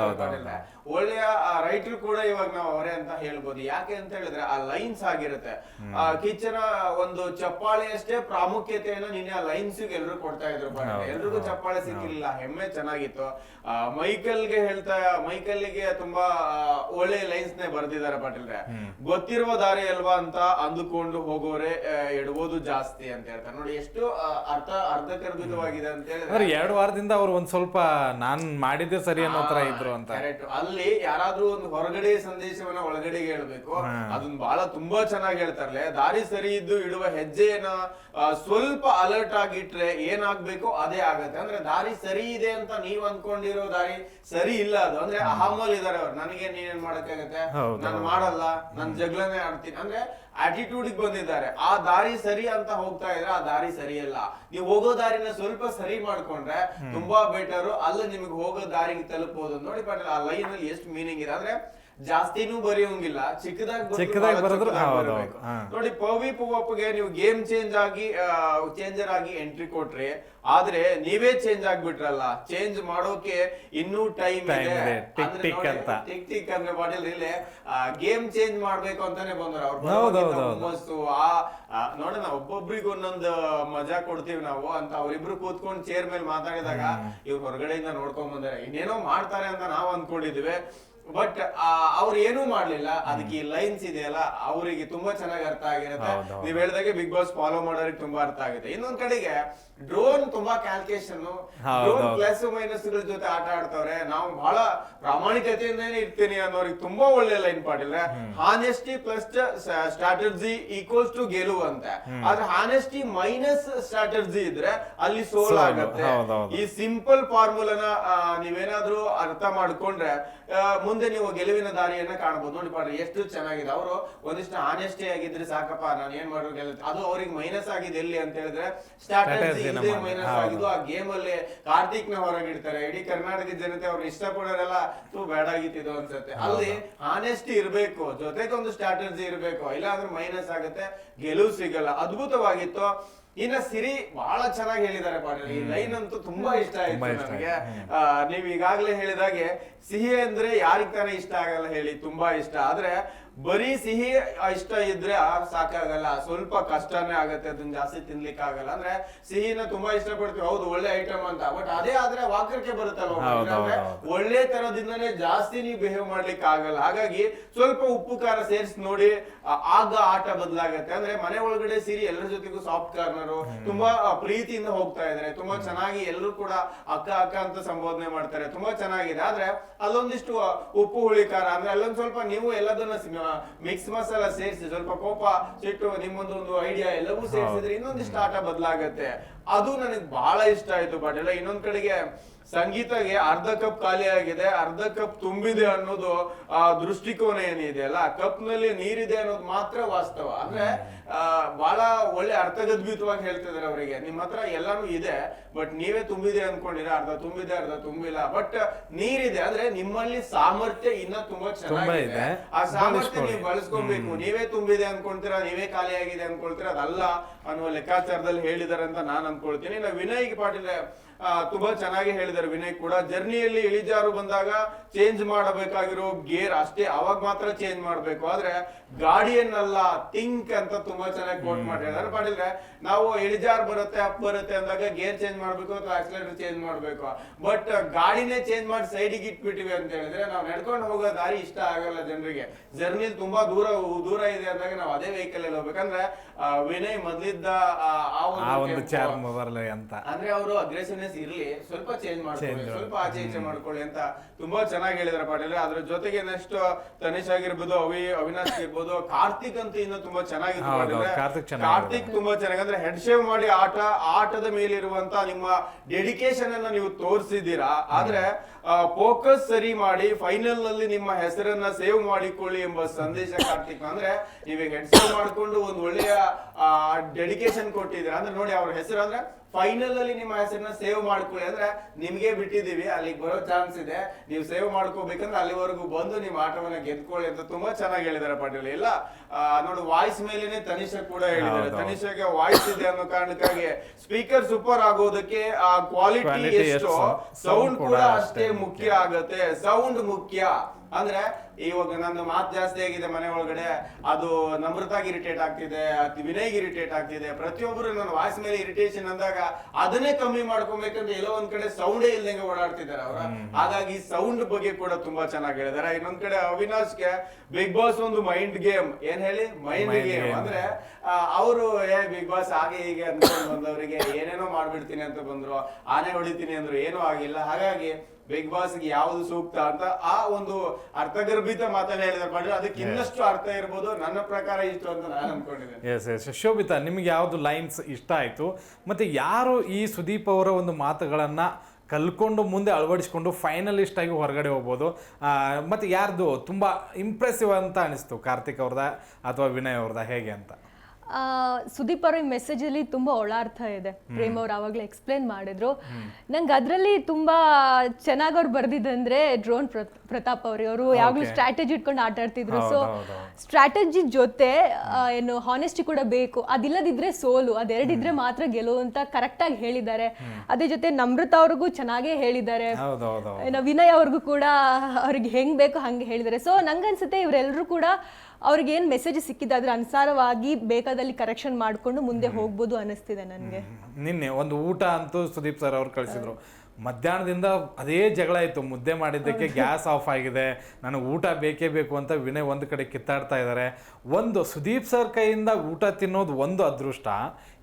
ಒಳ್ಳೆಯ ರೈಟರ್ ಕೂಡ ಇವಾಗ ನಾವು ಅವರೇ ಅಂತ ಹೇಳ್ಬೋದು. ಯಾಕೆ ಅಂತ ಹೇಳಿದ್ರೆ ಆ ಲೈನ್ಸ್ ಆಗಿರುತ್ತೆ. ಆ ಕಿಚ್ಚನ ಒಂದು ಚಪ್ಪಾಳೆಯಷ್ಟೇ ಪ್ರಾಮುಖ್ಯತೆಯನ್ನ ನಿನ್ನೆ ಆ ಲೈನ್ಸ್ ಎಲ್ರು ಕೊಡ್ತಾ ಇದ್ರು ಎಲ್ರಿಗೂ ಚಪ್ಪಾಳೆ ಸಿಕ್ಕಿಲ್ಲ ಹೆಮ್ಮೆ ಚೆನ್ನಾಗಿತ್ತು. ಮೈಕಲ್ ಮೈಕಲ್ಗೆ ಹೇಳ್ತಾ ಮೈಕಲ್ಗೆ ತುಂಬಾ ಒಳ್ಳೆ ಲೈನ್ಸ್ ನೇ ಬರ್ದಿದ್ದಾರೆ ಪಾಟೀಲ್ರೆ. ಗೊತ್ತಿರುವ ದಾರಿ ಅಲ್ವಾ ಅಂತ ಅಂದುಕೊಂಡು ಹೋಗೋರೆ ಎಡಬೋದು ಜಾಸ್ತಿ ಅಂತ ಹೇಳ್ತಾರೆ. ನೋಡಿ ಎಷ್ಟು ಅರ್ಥ ಅರ್ಧಕರ್ಭಿತವಾಗಿದೆ ಅಂತ ಹೇಳಿದ್ರೆ ಎರಡು ವಾರದಿಂದ ಅವ್ರು ಒಂದ್ ಸ್ವಲ್ಪ ನಾನ್ ಮಾಡಿದ್ದೆ ಸರಿ ಅನ್ನೋ ತರ ಇದ್ರು ಅಂತ. ಅಲ್ಲಿ ಯಾರಾದ್ರೂ ಒಂದು ಹೊರಗಡೆ ಸಂದೇಶವನ್ನ ಒಳಗಡೆ ಹೇಳ್ಬೇಕು. ಅದನ್ನ ಬಹಳ ತುಂಬಾ ಚೆನ್ನಾಗಿ ಹೇಳ್ತಾರಲ್ಲ ದಾರಿ ಸರಿ ಇದ್ದು ಇಡುವ ಹೆಜ್ಜೆಯನ್ನ ಸ್ವಲ್ಪ ಅಲರ್ಟ್ ಆಗಿಟ್ರೆ ಏನಾಗ್ಬೇಕು ಅದೇ ಆಗತ್ತೆ. ಅಂದ್ರೆ ದಾರಿ ಸರಿ ಇದೆ ಅಂತ ನೀವ್ ಅನ್ಕೊಂಡಿರೋ ದಾರಿ ಸರಿ ಇಲ್ಲ ಅದು. ಅಂದ್ರೆ ಅಹಮಲ್ ಇದಾರೆ ಅವ್ರು. ನನಗೆ ನೀನೇನ್ ಮಾಡಕ್ಕಾಗತ್ತೆ? ಹೌದು, ನಾನು ಮಾಡಲ್ಲ ನಾನು ಜಗಳನೆ ಆಡ್ತೀನಿ. ಅಂದ್ರೆ ಆಟಿಟ್ಯೂಡ್ ಬಂದಿದ್ದಾರೆ. ಆ ದಾರಿ ಸರಿ ಅಂತ ಹೋಗ್ತಾ ಇದ್ರೆ ಆ ದಾರಿ ಸರಿಯಲ್ಲ. ನೀವು ಹೋಗೋ ದಾರಿನ ಸ್ವಲ್ಪ ಸರಿ ಮಾಡ್ಕೊಂಡ್ರೆ ತುಂಬಾ ಬೆಟರ್ ಅಲ್ಲಿ ನಿಮಗೆ ಹೋಗೋ ದಾರಿಗೆ ತಲುಪಬಹುದು ನೋಡಿ ಪಾಟೀಲ್ ಆ ಲೈನ್ ಅಲ್ಲಿ ಎಷ್ಟು ಮೀನಿಂಗ್ ಇದೆ. ಅಂದ್ರೆ ಜಾಸ್ತಿನೂ ಬರೆಯೋಂಗಿಲ್ಲ ಚಿಕ್ಕದಾಗಿ ಬರೆದ್ರು ಚಿಕ್ಕದಾಗಿ ಬರೆದ್ರು ಹೌದು, ನೋಡಿ ಪವಿ ಪೂವಪ್ಪಗೆ ನೀವು ಗೇಮ್ ಚೇಂಜ್ ಆಗಿ ಚೇಂಜರ್ ಆಗಿ ಎಂಟ್ರಿ ಕೊಟ್ರಿ ಆದ್ರೆ ನೀವೇ ಚೇಂಜ್ ಆಗ್ಬಿಟ್ರಲ್ಲ. ಚೇಂಜ್ ಮಾಡೋಕೆ ಇನ್ನೂ ಟೈಮ್ ಇದೆ. ಟಿಕ್ ಟಿಕ್ ನೋಡಿ, ಅಂತ. ಟಿಕ್ ಟಿಕ್ ಅಂದ್ರೆ ಬಾಟಲ್ ಗೇಮ್ ಚೇಂಜ್ ಮಾಡ್ಬೇಕು ಅಂತಾನೆ ಬಂದ್ರು. ಅವ್ರು. ಆ ನೋಡಣ ನೋಡೋಣ ಒಬ್ಬೊಬ್ರಿಗೆ ಒಂದೊಂದು ಮಜಾ ಕೊಡ್ತೀವಿ ನಾವು ಅಂತ ಅವ್ರಿಬ್ರು ಕೂತ್ಕೊಂಡು ಚೇರ್ ಮೇಲೆ ಮಾತಾಡಿದಾಗ ಇವ್ರು ಹೊರಗಡೆಯಿಂದ ನೋಡ್ಕೊಂಡ್ ಬಂದ್ರೆ ಇನ್ನೇನೋ ಮಾಡ್ತಾರೆ ಅಂತ ನಾವು ಅನ್ಕೊಂಡಿದ್ವಿ ಬಟ್ ಅವ್ರು ಏನೂ ಮಾಡ್ಲಿಲ್ಲ. ಅದಕ್ಕೆ ಈ ಲೈನ್ಸ್ ಇದೆಯಲ್ಲ ಅವರಿಗೆ ತುಂಬಾ ಚೆನ್ನಾಗಿ ಅರ್ಥ ಆಗಿರುತ್ತೆ. ನೀವ್ ಹೇಳ್ದಾಗೆ ಬಿಗ್ ಬಾಸ್ ಫಾಲೋ ಮಾಡೋರಿಗೆ ತುಂಬಾ ಅರ್ಥ ಆಗುತ್ತೆ. ಇನ್ನೊಂದ್ ಕಡೆಗೆ ಡ್ರೋನ್ ತುಂಬಾ ಕ್ಯಾಲ್ಕುಲೇಷನ್ ಡ್ರೋನ್. ಪ್ಲಸ್ ಮೈನಸ್ಗಳ ಜೊತೆ ಆಟ ಆಡ್ತವ್ರೆ. ನಾವು ಬಹಳ ಪ್ರಾಮಾಣಿಕತೆಯಿಂದಾನೇ ಇರ್ತೀನಿ ಅನ್ನೋರಿಗೆ ತುಂಬಾ ಒಳ್ಳೆ line ಪಾಟಿಲ್ಲ honesty plus strategy equals to ಗೆಲುವು ಅಂತ. ಆದ್ರೆ ಹಾನೆಸ್ಟಿ ಮೈನಸ್ ಸ್ಟ್ರಾಟಜಿ ಇದ್ರೆ ಅಲ್ಲಿ ಸೋಲ್ ಆಗತ್ತೆ. ಈ ಸಿಂಪಲ್ ಫಾರ್ಮುಲಾನ ನೀವೇನಾದ್ರೂ ಅರ್ಥ ಮಾಡ್ಕೊಂಡ್ರೆ ಆ, ಮುಂದೆ ನೀವು ಗೆಲುವಿನ ದಾರಿಯನ್ನ ಕಾಣಬಹುದು ನೋಡಿ ಪಾಡ್ರಿ ಎಷ್ಟು ಚೆನ್ನಾಗಿದೆ. ಅವರು ಒಂದಿಷ್ಟು ಆನೆಸ್ಟಿ ಆಗಿದ್ರೆ ಸಾಕಪ್ಪ ನಾನು ಏನ್ ಮಾಡೋದು ಗೆಲ್ಲುತ್ತೆ ಅದು ಅವ್ರಿಗೆ ಮೈನಸ್ ಆಗಿದೆ ಎಲ್ಲಿ ಅಂತ ಹೇಳಿದ್ರೆ ಸ್ಟ್ರಾಟಜಿ ಮೈನಸ್. ಆಗಿದ್ದು ಆ ಗೇಮ್ ಅಲ್ಲಿ ಕಾರ್ತಿಕ್ನ ಹೊರಗಿಡ್ತಾರೆ ಇಡೀ ಕರ್ನಾಟಕದ ಜನತೆ ಅವ್ರು ಇಷ್ಟಪಡೋರೆಲ್ಲ ತೂ ಇದು ಅನ್ಸುತ್ತೆ. ಅಲ್ಲಿ ಆನೆಸ್ಟಿ ಇರ್ಬೇಕು. ಜೊತೆಗೆ ಒಂದು ಸ್ಟ್ರಾಟಜಿ ಇರ್ಬೇಕು. ಇಲ್ಲ ಅಂದ್ರೆ ಮೈನಸ್ ಆಗುತ್ತೆ. ಗೆಲುವು ಸಿಗಲ್ಲ. ಅದ್ಭುತವಾಗಿತ್ತು. ಇನ್ನ ಸಿರಿ ಬಹಳ ಚೆನ್ನಾಗಿ ಹೇಳಿದ್ದಾರೆ ಪಾಟೀಲ್. ಈ ಲೈನ್ ಅಂತೂ ತುಂಬಾ ಇಷ್ಟ ಆಯ್ತು ನನಗೆ ನೀವ್ ಈಗಾಗ್ಲೇ ಹೇಳಿದಾಗೆ ಸಿಹಿ ಅಂದ್ರೆ ಯಾರಿಗ್ ತಾನೇ ಇಷ್ಟ ಆಗಲ್ಲ ಹೇಳಿ ತುಂಬಾ ಇಷ್ಟ. ಆದ್ರೆ ಬರೀ ಸಿಹಿ ಇಷ್ಟ ಇದ್ರೆ ಸಾಕಾಗಲ್ಲ. ಸ್ವಲ್ಪ ಕಷ್ಟನೇ ಆಗತ್ತೆ ಅದನ್ನ ಜಾಸ್ತಿ ತಿನ್ಲಿಕ್ಕೆ ಆಗಲ್ಲ ಅಂದ್ರೆ ಸಿಹಿನ ತುಂಬಾ ಇಷ್ಟ ಪಡ್ತೀವಿ ಹೌದು ಒಳ್ಳೆ ಐಟಮ್ ಅಂತ. ಬಟ್ ಅದೇ ಆದ್ರೆ ವಾಕರಿಕೆ ಬರುತ್ತಲ್ಲ. ಒಳ್ಳೆ ತರದಿಂದನೇ ಜಾಸ್ತಿ ನೀವು ಬಿಹೇವ್ ಮಾಡ್ಲಿಕ್ಕೆ ಆಗಲ್ಲ ಹಾಗಾಗಿ ಸ್ವಲ್ಪ ಉಪ್ಪು ಖಾರ ಸೇರಿಸಿ ನೋಡಿ ಆಗ ಆಟ ಬದಲಾಗತ್ತೆ. ಅಂದ್ರೆ ಮನೆ ಒಳಗಡೆ ಸಿರಿ ಎಲ್ಲರ ಜೊತೆಗೂ ಸಾಫ್ಟ್ ಕಾರ್ನರು ತುಂಬಾ ಪ್ರೀತಿಯಿಂದ ಹೋಗ್ತಾ ಇದಾರೆ. ತುಂಬಾ ಚೆನ್ನಾಗಿ ಎಲ್ಲರೂ ಕೂಡ ಅಕ್ಕ ಅಕ್ಕ ಅಂತ ಸಂಬೋಧನೆ ಮಾಡ್ತಾರೆ. ತುಂಬಾ ಚೆನ್ನಾಗಿದೆ. ಆದ್ರೆ ಅಲ್ಲೊಂದಿಷ್ಟು ಉಪ್ಪು ಹುಳಿ ಖಾರ ಅಂದ್ರೆ ಅಲ್ಲೊಂದ್ ಸ್ವಲ್ಪ ನೀವು ಎಲ್ಲದನ್ನ ಮಿಕ್ಸ್ ಮಸಾಲ ಸೇರಿಸಿ ಸ್ವಲ್ಪ ಕೋಪ ಸಿಟ್ಟು ನಿಮ್ಮೊಂದು ಒಂದು ಐಡಿಯಾ ಎಲ್ಲವೂ ಸೇರಿಸಿದ್ರೆ ಇನ್ನೊಂದಿಷ್ಟು ಆಟ ಬದಲಾಗತ್ತೆ. ಅದು ನನಗೆ ಬಹಳ ಇಷ್ಟ ಆಯ್ತು ಬಟ್ ಎಲ್ಲ ಇನ್ನೊಂದ್ ಕಡೆಗೆ ಸಂಗೀತಗೆ ಅರ್ಧ ಕಪ್ ಖಾಲಿ ಆಗಿದೆ ಅರ್ಧ ಕಪ್ ತುಂಬಿದೆ ಅನ್ನೋದು ಆ ದೃಷ್ಟಿಕೋನ ಏನಿದೆ ಅಲ್ಲ? ಕಪ್ನಲ್ಲಿ ನೀರಿದೆ ಅನ್ನೋದು ಮಾತ್ರ ವಾಸ್ತವ. ಅಂದ್ರೆ ಆ, ಬಹಳ ಒಳ್ಳೆ ಅರ್ಥಗದ್ಭಿತವಾಗಿ ಹೇಳ್ತಿದಾರೆ ಅವರಿಗೆ. ನಿಮ್ಮ ಹತ್ರ ಎಲ್ಲಾನು ಇದೆ ಬಟ್ ನೀವೇ ತುಂಬಿದೆ ಅನ್ಕೊಂಡಿರ? ಅರ್ಧ ತುಂಬಿದೆ ಅರ್ಧ ತುಂಬಿಲ್ಲ. ಬಟ್ ನೀರಿದೆ ಅಂದ್ರೆ ನಿಮ್ಮಲ್ಲಿ ಸಾಮರ್ಥ್ಯ ಇನ್ನ ತುಂಬಾ ಚೆನ್ನಾಗಿದೆ. ಆ ಸಾಮರ್ಥ್ಯ. ನೀವು ಬಳಸ್ಕೊಬೇಕು. ನೀವೇ ತುಂಬಿದೆ ಅನ್ಕೊಂತೀರಾ? ನೀವೇ ಖಾಲಿ ಆಗಿದೆ ಅನ್ಕೊಳ್ತೀರಾ? ಅದಲ್ಲ ಅನ್ನುವ ಲೆಕ್ಕಾಚಾರದಲ್ಲಿ ಹೇಳಿದಾರೆ ಅಂತ ನಾನ್ ಅನ್ಕೊಳ್ತೀನಿ. ಇನ್ನು ವಿನಯ್ ಪಾಟೀಲ್ ತುಂಬಾ ಚೆನ್ನಾಗಿ ಹೇಳಿದ್ದಾರೆ ವಿನಯ್ ಕೂಡ. ಜರ್ನಿಯಲ್ಲಿ ಇಳಿಜಾರು ಬಂದಾಗ ಚೇಂಜ್ ಮಾಡಬೇಕಾಗಿರೋ ಗೇರ್ ಅಷ್ಟೇ ಅವಾಗ ಮಾತ್ರ ಚೇಂಜ್ ಮಾಡಬೇಕು. ಆದ್ರೆ ಗಾಡಿಯನ್ನಲ್ಲ ಥಿಂಕ್ ಅಂತ ತುಂಬಾ ಚೆನ್ನಾಗಿ ಕೋಟ್ ಮಾಡಿ ಹೇಳಿದ್ರೆ ಮಾಡಿದ್ರೆ ನಾವು ಇಳಿಜಾರು ಬರುತ್ತೆ ಅಪ್ ಬರುತ್ತೆ ಅಂದಾಗ ಗೇರ್ ಚೇಂಜ್ ಮಾಡ್ಬೇಕು ಅಥವಾ ಆಕ್ಸಿಲೇಟರ್ ಚೇಂಜ್ ಮಾಡ್ಬೇಕು. ಬಟ್ ಗಾಡಿನೇ ಚೇಂಜ್ ಮಾಡಿ ಸೈಡಿಗೆ ಇಟ್ಬಿಟ್ಟಿವಿ ಅಂತ ಹೇಳಿದ್ರೆ ನಾವು ನಡ್ಕೊಂಡು ಹೋಗೋ ದಾರಿ ಇಷ್ಟ ಆಗಲ್ಲ ಜನರಿಗೆ. ಜರ್ನಿ ತುಂಬಾ ದೂರ ದೂರ ಇದೆ ಅಂದಾಗ ನಾವು ಅದೇ ವೆಹಿಕಲ್ ಅಲ್ಲಿ ಹೋಗ್ಬೇಕಂದ್ರೆ ಆ, ವಿನಯ್ ಮೊದ್ಲಿದ್ದ ಆ, ಒಂದು tempo, ಚಾರ್ಮ್ ಬರಲಿ ಅಂತ. ಅಂದ್ರೆ ಅವರು ಅಗ್ರೆಸಿವ್ನೆಸ್ ಇರ್ಲಿ ಸ್ವಲ್ಪ ಚೇಂಜ್ ಮಾಡ್ಕೊಳ್ಳಿ ಸ್ವಲ್ಪ ಆಚೆ ಈಚೆ ಮಾಡ್ಕೊಳ್ಳಿ ಅಂತ ತುಂಬಾ ಚೆನ್ನಾಗಿ ಹೇಳಿದಾರೆ ಪಾಟೀಲ್ ಅದ್ರ ಜೊತೆಗೆ ನೆಕ್ಸ್ಟ್ ತನಿಷ್ ಆಗಿರ್ಬೋದು ಅವಿ ಅವಿನಾಶ್ ಇರ್ಬೋದು ಕಾರ್ತಿಕ್ ಅಂತ ಇನ್ನು ತುಂಬಾ ಚೆನ್ನಾಗಿ. ಕಾರ್ತಿಕ್ ತುಂಬಾ ಚೆನ್ನಾಗಿ ಅಂದ್ರೆ ಹೆಡ್ ಶೇವ್ ಮಾಡಿ ಆಟ ಆಟದ ಮೇಲೆ ಇರುವಂತ ನಿಮ್ಮ ಡೆಡಿಕೇಶನ್ ಅನ್ನ ನೀವು ತೋರಿಸಿದ್ದೀರಾ. ಆದ್ರೆ ಫೋಕಸ್ ಸರಿ ಮಾಡಿ ಫೈನಲ್ನಲ್ಲಿ ನಿಮ್ಮ ಹೆಸರನ್ನ ಸೇವ್ ಮಾಡಿಕೊಳ್ಳಿ ಎಂಬ ಸಂದೇಶ ಕಾರ್ತಿಕ್ ಅಂದ್ರೆ ನೀವೀಗ ಹೆಡ್ ಸೇವ್ ಮಾಡ್ಕೊಂಡು ಒಂದು ಒಳ್ಳೆಯ ಡೆಡಿಕೇಶನ್ ಕೊಟ್ಟಿದ್ದೀರಾ. ಅಂದ್ರೆ ನೋಡಿ ಅವ್ರ ಹೆಸರು ಅಂದ್ರೆ ಫೈನಲ್ ಅಲ್ಲಿ ನಿಮ್ಮ ಹೆಸರನ್ನ ಸೇವ್ ಮಾಡ್ಕೊಳ್ಳಿ ಅಂದ್ರೆ ನಿಮ್ಗೆ ಬಿಟ್ಟಿದೀವಿ ಅಲ್ಲಿಗೆ ಬರೋ ಚಾನ್ಸ್ ಇದೆ. ನೀವು ಸೇವ್ ಮಾಡ್ಕೋಬೇಕಂದ್ರೆ ಅಲ್ಲಿವರೆಗೂ ಬಂದು ನಿಮ್ಮ ಆಟವನ್ನ ಗೆದ್ಕೊಳ್ಳಿ ಅಂತ ತುಂಬಾ ಚೆನ್ನಾಗಿ ಹೇಳಿದ್ದಾರೆ ಪಾಟೀಲ್. ಎಲ್ಲ ನೋಡು ವಾಯ್ಸ್ ಮೇಲೇನೆ ತನಿಷಾ ಕೂಡ ಹೇಳಿದ್ದಾರೆ. ತನಿಷಗೆ ವಾಯ್ಸ್ ಇದೆ ಅನ್ನೋ ಕಾರಣಕ್ಕಾಗಿ ಸ್ಪೀಕರ್ ಸೂಪರ್ ಆಗೋದಕ್ಕೆ ಆ ಕ್ವಾಲಿಟಿ ಎಷ್ಟು ಸೌಂಡ್ ಕೂಡ ಅಷ್ಟೇ ಮುಖ್ಯ. ಆಗತ್ತೆ. ಸೌಂಡ್ ಮುಖ್ಯ. ಅಂದ್ರೆ ಇವಾಗ ನನ್ನ ಮಾತು ಜಾಸ್ತಿ ಆಗಿದೆ ಮನೆ ಒಳಗಡೆ. ಅದು ನಮ್ರತಾಗಿ ಇರಿಟೇಟ್ ಆಗ್ತಿದೆ ಅತಿ ವಿನಯ್ಗೆ ಇರಿಟೇಟ್ ಆಗ್ತಿದೆ. ಪ್ರತಿಯೊಬ್ಬರು ನನ್ನ ವಾಯ್ಸ್ ಮೇಲೆ ಇರಿಟೇಷನ್ ಅಂದಾಗ ಅದನ್ನೇ ಕಮ್ಮಿ ಮಾಡ್ಕೊಬೇಕಂದ್ರೆ ಎಲ್ಲೋ ಒಂದ್ ಕಡೆ ಸೌಂಡೇ ಇಲ್ದಂಗೆ ಓಡಾಡ್ತಿದ್ದಾರೆ ಅವ್ರ. ಹಾಗಾಗಿ ಸೌಂಡ್ ಬಗ್ಗೆ ಕೂಡ ತುಂಬಾ ಚೆನ್ನಾಗಿ ಹೇಳಿದಾರೆ ಇನ್ನೊಂದ್ ಕಡೆ ಅವಿನಾಶ್ಗೆ ಬಿಗ್ ಬಾಸ್ ಒಂದು ಮೈಂಡ್ ಗೇಮ್ ಏನ್ ಹೇಳಿ? ಮೈಂಡ್ ಗೇಮ್ ಅಂದ್ರೆ ಅವರು ಏ ಬಿಗ್ ಬಾಸ್ ಹಾಗೆ ಹೀಗೆ ಅಂತ ಬಂದವರಿಗೆ ಏನೇನೋ ಮಾಡ್ಬಿಡ್ತೀನಿ ಅಂತ ಬಂದ್ರು. ಆನೆ ಹೊಡಿತೀನಿ ಅಂದ್ರು ಏನೂ ಆಗಿಲ್ಲ. ಹಾಗಾಗಿ ಬಿಗ್ ಬಾಸ್ಗೆ ಯಾವ್ದು ಸೂಕ್ತ ಅಂತ ಆ ಒಂದು ಅರ್ಥಗರ್ಭಿತ ಮಾತನ್ನ ಹೇಳಿದ್ರೆ ಮಾಡಿದ್ರೆ ಅದಕ್ಕೆ ಇನ್ನಷ್ಟು ಅರ್ಥ ಇರ್ಬೋದು. ನನ್ನ ಪ್ರಕಾರ ಇಷ್ಟು ಅಂತ ನಾನು ಅನ್ಕೊಂಡಿದ್ದೇನೆ. ಎಸ್ ಎಸ್ ಶೋಭಿತಾ ನಿಮ್ಗೆ ಯಾವುದು ಲೈನ್ಸ್ ಇಷ್ಟ ಆಯ್ತು? ಮತ್ತೆ ಯಾರು ಈ ಸುದೀಪ್ ಅವರ ಒಂದು ಮಾತುಗಳನ್ನು ಕಲ್ಕೊಂಡು ಮುಂದೆ ಅಳವಡಿಸ್ಕೊಂಡು ಫೈನಲಿಸ್ಟ್ ಆಗಿ ಹೊರಗಡೆ ಹೋಗ್ಬೋದು. ಮತ್ತು ಯಾರ್ದು ತುಂಬ ಇಂಪ್ರೆಸಿವ್ ಅಂತ ಅನಿಸ್ತು ಕಾರ್ತಿಕ್ ಅವ್ರದ ಅಥವಾ ವಿನಯ್ ಅವ್ರದ ಹೇಗೆ ಅಂತ? ಸುದೀಪ್ ಅವ್ರ ಮೆಸೇಜ್ ಅಲ್ಲಿ ತುಂಬಾ ಒಳಾರ್ಥ ಇದೆ. ಪ್ರೇಮ್ ಅವ್ರು ಆವಾಗಲೇ ಎಕ್ಸ್ಪ್ಲೇನ್ ಮಾಡಿದ್ರು. ನಂಗೆ ಅದರಲ್ಲಿ ತುಂಬಾ ಚೆನ್ನಾಗಿ ಅವ್ರು ಬರ್ದಿದ್ದಂದ್ರೆ ಡ್ರೋನ್ ಪ್ರತಾಪ್ ಅವ್ರಿ. ಅವರು ಯಾವಾಗಲೂ ಸ್ಟ್ರಾಟಜಿ ಇಟ್ಕೊಂಡು ಆಟ ಆಡ್ತಿದ್ರು ಸೊ. ಸ್ಟ್ರಾಟಜಿ ಜೊತೆ ಏನು ಹಾನೆಸ್ಟಿ ಕೂಡ ಬೇಕು. ಅದಿಲ್ಲದಿದ್ರೆ ಸೋಲು. ಅದೆರಡಿದ್ರೆ ಮಾತ್ರ ಗೆಲುವು ಅಂತ ಕರೆಕ್ಟಾಗಿ ಹೇಳಿದ್ದಾರೆ. ಅದೇ ಜೊತೆ ನಮ್ರತ ಅವ್ರಿಗೂ ಚೆನ್ನಾಗೇ ಹೇಳಿದ್ದಾರೆ. ವಿನಯ್ ಅವ್ರಿಗೂ ಕೂಡ ಅವ್ರಿಗೆ ಹೆಂಗ್ ಬೇಕು ಹಂಗೆ ಹೇಳಿದ್ದಾರೆ. ಸೊ ನಂಗನ್ಸುತ್ತೆ ಇವರೆಲ್ಲರೂ ಕೂಡ ಅವ್ರಿಗೆ ಏನು ಮೆಸೇಜ್ ಸಿಕ್ಕಿದೆ ಅದ್ರ ಅನುಸಾರವಾಗಿ ಬೇಕಾದಲ್ಲಿ ಕರೆಕ್ಷನ್ ಮಾಡಿಕೊಂಡು ಮುಂದೆ ಹೋಗ್ಬೋದು ಅನಿಸ್ತಿದೆ ನನಗೆ. ನಿನ್ನೆ ಒಂದು ಊಟ ಅಂತೂ ಸುದೀಪ್ ಸರ್ ಅವ್ರು ಕಳಿಸಿದ್ರು. ಮಧ್ಯಾಹ್ನದಿಂದ ಅದೇ ಜಗಳ ಇತ್ತು ಮುದ್ದೆ ಮಾಡಿದ್ದಕ್ಕೆ ಗ್ಯಾಸ್ ಆಫ್ ಆಗಿದೆ. ನನಗೆ ಊಟ ಬೇಕೇ ಬೇಕು ಅಂತ ವಿನಯ್ ಒಂದು ಕಡೆ ಕಿತ್ತಾಡ್ತಾ ಇದ್ದಾರೆ ಒಂದು ಸುದೀಪ್ ಸರ್ ಕೈಯಿಂದ ಊಟ ತಿನ್ನೋದು ಒಂದು ಅದೃಷ್ಟ.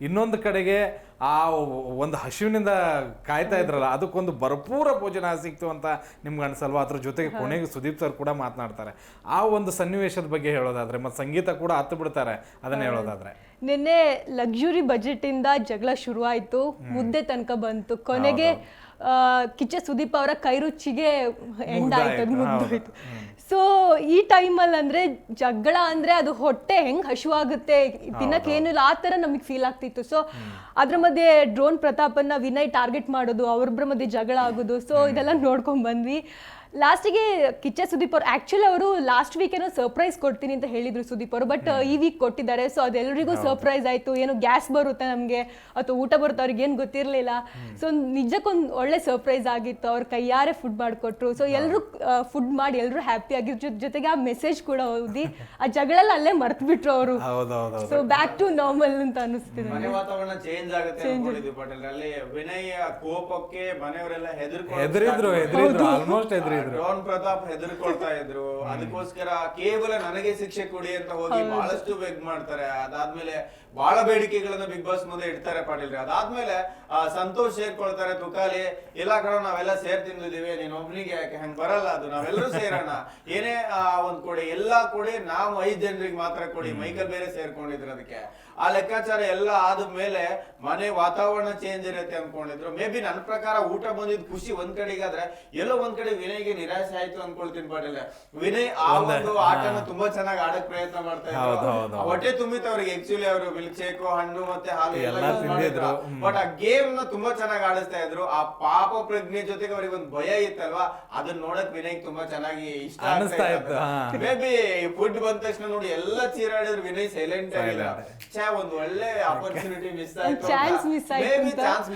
ಇನ್ನೊಂದು ಕಡೆಗೆ ಆ ಒಂದು ಹಸಿವಿನಿಂದ ಕಾಯ್ತಾ ಇದ್ರಲ್ಲ ಅದಕ್ಕೊಂದು ಭರಪೂರ ಭೋಜನ ಸಿಕ್ತು ಅಂತ ನಿಮ್ಗೆ ಅನ್ಸಲ್ವಾ? ಅದ್ರ ಜೊತೆಗೆ ಕೊನೆಗೆ ಸುದೀಪ್ ಸರ್ ಕೂಡ ಮಾತನಾಡ್ತಾರೆ. ಆ ಒಂದು ಸನ್ನಿವೇಶದ ಬಗ್ಗೆ ಹೇಳೋದಾದ್ರೆ ಮತ್ತು ಸಂಗೀತ ಕೂಡ ಹತ್ತು ಬಿಡ್ತಾರೆ ಅದನ್ನ ಹೇಳೋದಾದ್ರೆ. ನಿನ್ನೆ ಲಕ್ಸುರಿ ಬಜೆಟ್ ಇಂದ ಜಗಳ ಶುರುವಾಯ್ತು. ಮುದ್ದೆ ತನಕ ಬಂತು. ಕೊನೆಗೆ ಕಿಚ್ಚ ಸುದೀಪ್ ಅವರ ಕೈ ರುಚಿಗೆ ಎಂಡ್ ಆಯ್ತು ಅದು ಮುಗ್ದೋಯ್ತು ಸೊ ಈ ಟೈಮಲ್ಲಿ ಅಂದ್ರೆ ಜಗಳ ಅಂದ್ರೆ ಅದು ಹೊಟ್ಟೆ ಹೆಂಗ್ ಹಶುವಾಗುತ್ತೆ? ತಿನ್ನಕ್ಕೆ ಏನಿಲ್ಲ ಆ ತರ ನಮಗೆ ಫೀಲ್ ಆಗ್ತಿತ್ತು. ಸೊ ಅದ್ರ ಮಧ್ಯೆ ಡ್ರೋನ್ ಪ್ರತಾಪನ್ನ ವಿನಯ್ ಟಾರ್ಗೆಟ್ ಮಾಡೋದು ಅವ್ರ ಮಧ್ಯೆ ಜಗಳ ಆಗೋದು. ಸೊ ಇದೆಲ್ಲ ನೋಡ್ಕೊಂಡು ಬಂದ್ವಿ. ಲಾಸ್ಟಿಗೆ ಕಿಚ್ಚ ಸುದೀಪ್ ಅವರು ಆಕ್ಚುಲಿ ಅವರು ಲಾಸ್ಟ್ ವೀಕ್ ಏನೋ ಸರ್ಪ್ರೈಸ್ ಕೊಡ್ತೀನಿ ಅಂತ ಹೇಳಿದ್ರು ಸುದೀಪ್ ಅವರು ಬಟ್ ಈ ವೀಕ್ ಕೊಟ್ಟಿದ್ದಾರೆ. ಸೊ ಅದೆಲ್ಲರಿಗೂ ಸರ್ಪ್ರೈಸ್ ಆಯ್ತು. ಏನು ಗ್ಯಾಸ್ ಬರುತ್ತೆ ನಮಗೆ ಅಥವಾ ಊಟ ಬರುತ್ತೆ ಅವ್ರಿಗೆ ಏನು ಗೊತ್ತಿರಲಿಲ್ಲ. ಸೊ ನಿಜಕ್ಕೊಂದು ಒಳ್ಳೆ ಸರ್ಪ್ರೈಸ್ ಆಗಿತ್ತು. ಅವ್ರ ಕೈಯಾರೆ ಫುಡ್ ಮಾಡಿಕೊಟ್ರು. ಸೊ ಎಲ್ಲರೂ ಫುಡ್ ಮಾಡಿ ಎಲ್ಲರೂ ಹ್ಯಾಪಿ ಆಗಿದ್ರು. ಜೊತೆಗೆ ಆ ಮೆಸೇಜ್ ಕೂಡ ಓದಿ ಆ ಜಗಳಲ್ಲಿ ಅಲ್ಲೇ ಮರ್ತು ಬಿಟ್ರು ಅವರು. ಹೌದು ಹೌದು ಹೌದು ಸೊ ಬ್ಯಾಕ್ ಟು ನಾರ್ಮಲ್ ಅಂತ ಅನಿಸ್ತಿದೆ ಮನೆ ವಾತಾವರಣ ಚೇಂಜ್ ಆಗುತ್ತೆ ಅನ್ಕೊಂಡಿದ್ವಿ ಪಾಟೀಲ್ ಅಲ್ಲಿ ವಿನಯ್ ಕೋಪಕ್ಕೆ ಮನೆಯವರೆಲ್ಲ ಹೆದರ್ಕೊಂಡು ಹೆದರಿದ್ರು ಹೆದರಿದ್ರು ಆಲ್ಮೋಸ್ಟ್ ಹೆದರಿದ್ರು. ಡ್ರೋನ್ ಪ್ರತಾಪ್ ಹೆದರ್ಕೊಳ್ತಾ ಇದ್ರು. ಅದಕ್ಕೋಸ್ಕರ ಕೇವಲ ನನಗೆ ಶಿಕ್ಷೆ ಕೊಡಿ ಅಂತ ಹೋಗಿ ಬಹಳಷ್ಟು ಬೆಗ್ ಮಾಡ್ತಾರೆ. ಅದಾದ್ಮೇಲೆ ಬಹಳ ಬೇಡಿಕೆಗಳನ್ನ ಬಿಗ್ ಬಾಸ್ ಮುಂದೆ ಇಡ್ತಾರೆ ಪಾಟೀಲ್ ಅದಾದ್ಮೇಲೆ ಸಂತೋಷ್ ಸೇರ್ಕೊಳ್ತಾರೆ ತುಕಾಲಿ. ಎಲ್ಲ ಕಡೆ ನಾವೆಲ್ಲ ಸೇರ್ ತಿಂದಿದೀವಿ ನೀನ್ ಒಬ್ನಿಗೆ ಯಾಕೆ? ಹಂಗ್ ಬರಲ್ಲ ಅದು. ನಾವೆಲ್ಲರೂ ಸೇರೋಣ. ಏನೇ ಆ, ಒಂದ್ ಕೊಡಿ. ಎಲ್ಲಾ ಕೊಡಿ. ನಾವು ಐದ್ ಜನರಿಗೆ ಮಾತ್ರ ಕೊಡಿ. ಮೈಕಲ್ ಬೇರೆ ಸೇರ್ಕೊಂಡಿದ್ರು ಅದಕ್ಕೆ. ಆ ಲೆಕ್ಕಾಚಾರ ಎಲ್ಲ ಆದ್ಮೇಲೆ ಮನೆ ವಾತಾವರಣ ಚೇಂಜ್ ಇರುತ್ತೆ ಅನ್ಕೊಂಡಿದ್ರು ಮೇ ಬಿ ನನ್ನ ಪ್ರಕಾರ ಊಟ ಬಂದಿದ್ ಖುಷಿ ಒಂದ್ ಕಡೆಗಾದ್ರೆ ಎಲ್ಲೋ ಒಂದ್ ಕಡೆ ವಿನಯ್ಗೆ ನಿರಾಶೆ ಆಯ್ತು ಅನ್ಕೊಳ್ತೀನಿ ಪಾಟೀಲ್. ವಿನಯ್ ಆ ಒಂದು. ಆಟನ ತುಂಬಾ ಚೆನ್ನಾಗಿ ಆಡಕ್ ಪ್ರಯತ್ನ ಮಾಡ್ತಾ ಇದ್ರು. ಹೊಟ್ಟೆ ತುಂಬಿತ್ತು ಅವ್ರಿಗೆ ಆಕ್ಚುಲಿ ಅವರು ಮಿಲ್ಕ್ ಶೇಕ್ ಹಣ್ಣು ಮತ್ತೆ ಹಾಲು ಎಲ್ಲ ಬಟ್ ಆ ಗೇಮ್ನ ತುಂಬಾ ಚೆನ್ನಾಗಿ ಆಡಿಸ್ತಾ ಇದ್ರು. ಆ ಪಾಪ ಪ್ರಜ್ಞೆ ಜೊತೆಗೆ ಅವ್ರಿಗೆ ಒಂದು ಭಯ ಇತ್ತಲ್ವಾ? ಅದನ್ನ ನೋಡಕ್ ವಿನಯ್ ತುಂಬಾ ಚೆನ್ನಾಗಿ ಇಷ್ಟ ಅನಿಸ್ತಾ ಇತ್ತು. ಮೇ ಬಿ ಫುಡ್ ಬಂದ ತಕ್ಷಣ ನೋಡಿ ಎಲ್ಲ ಚೀರಾಡಿದ್ರು ವಿನಯ್ ಸೈಲೆಂಟ್ ಆಗಿಲ್ಲ. ಛೇ ಒಂದ್ ಒಳ್ಳೆ ಆಪರ್ಚುನಿಟಿ ಮಿಸ್ ಆಯ್ತು. ಚಾನ್ಸ್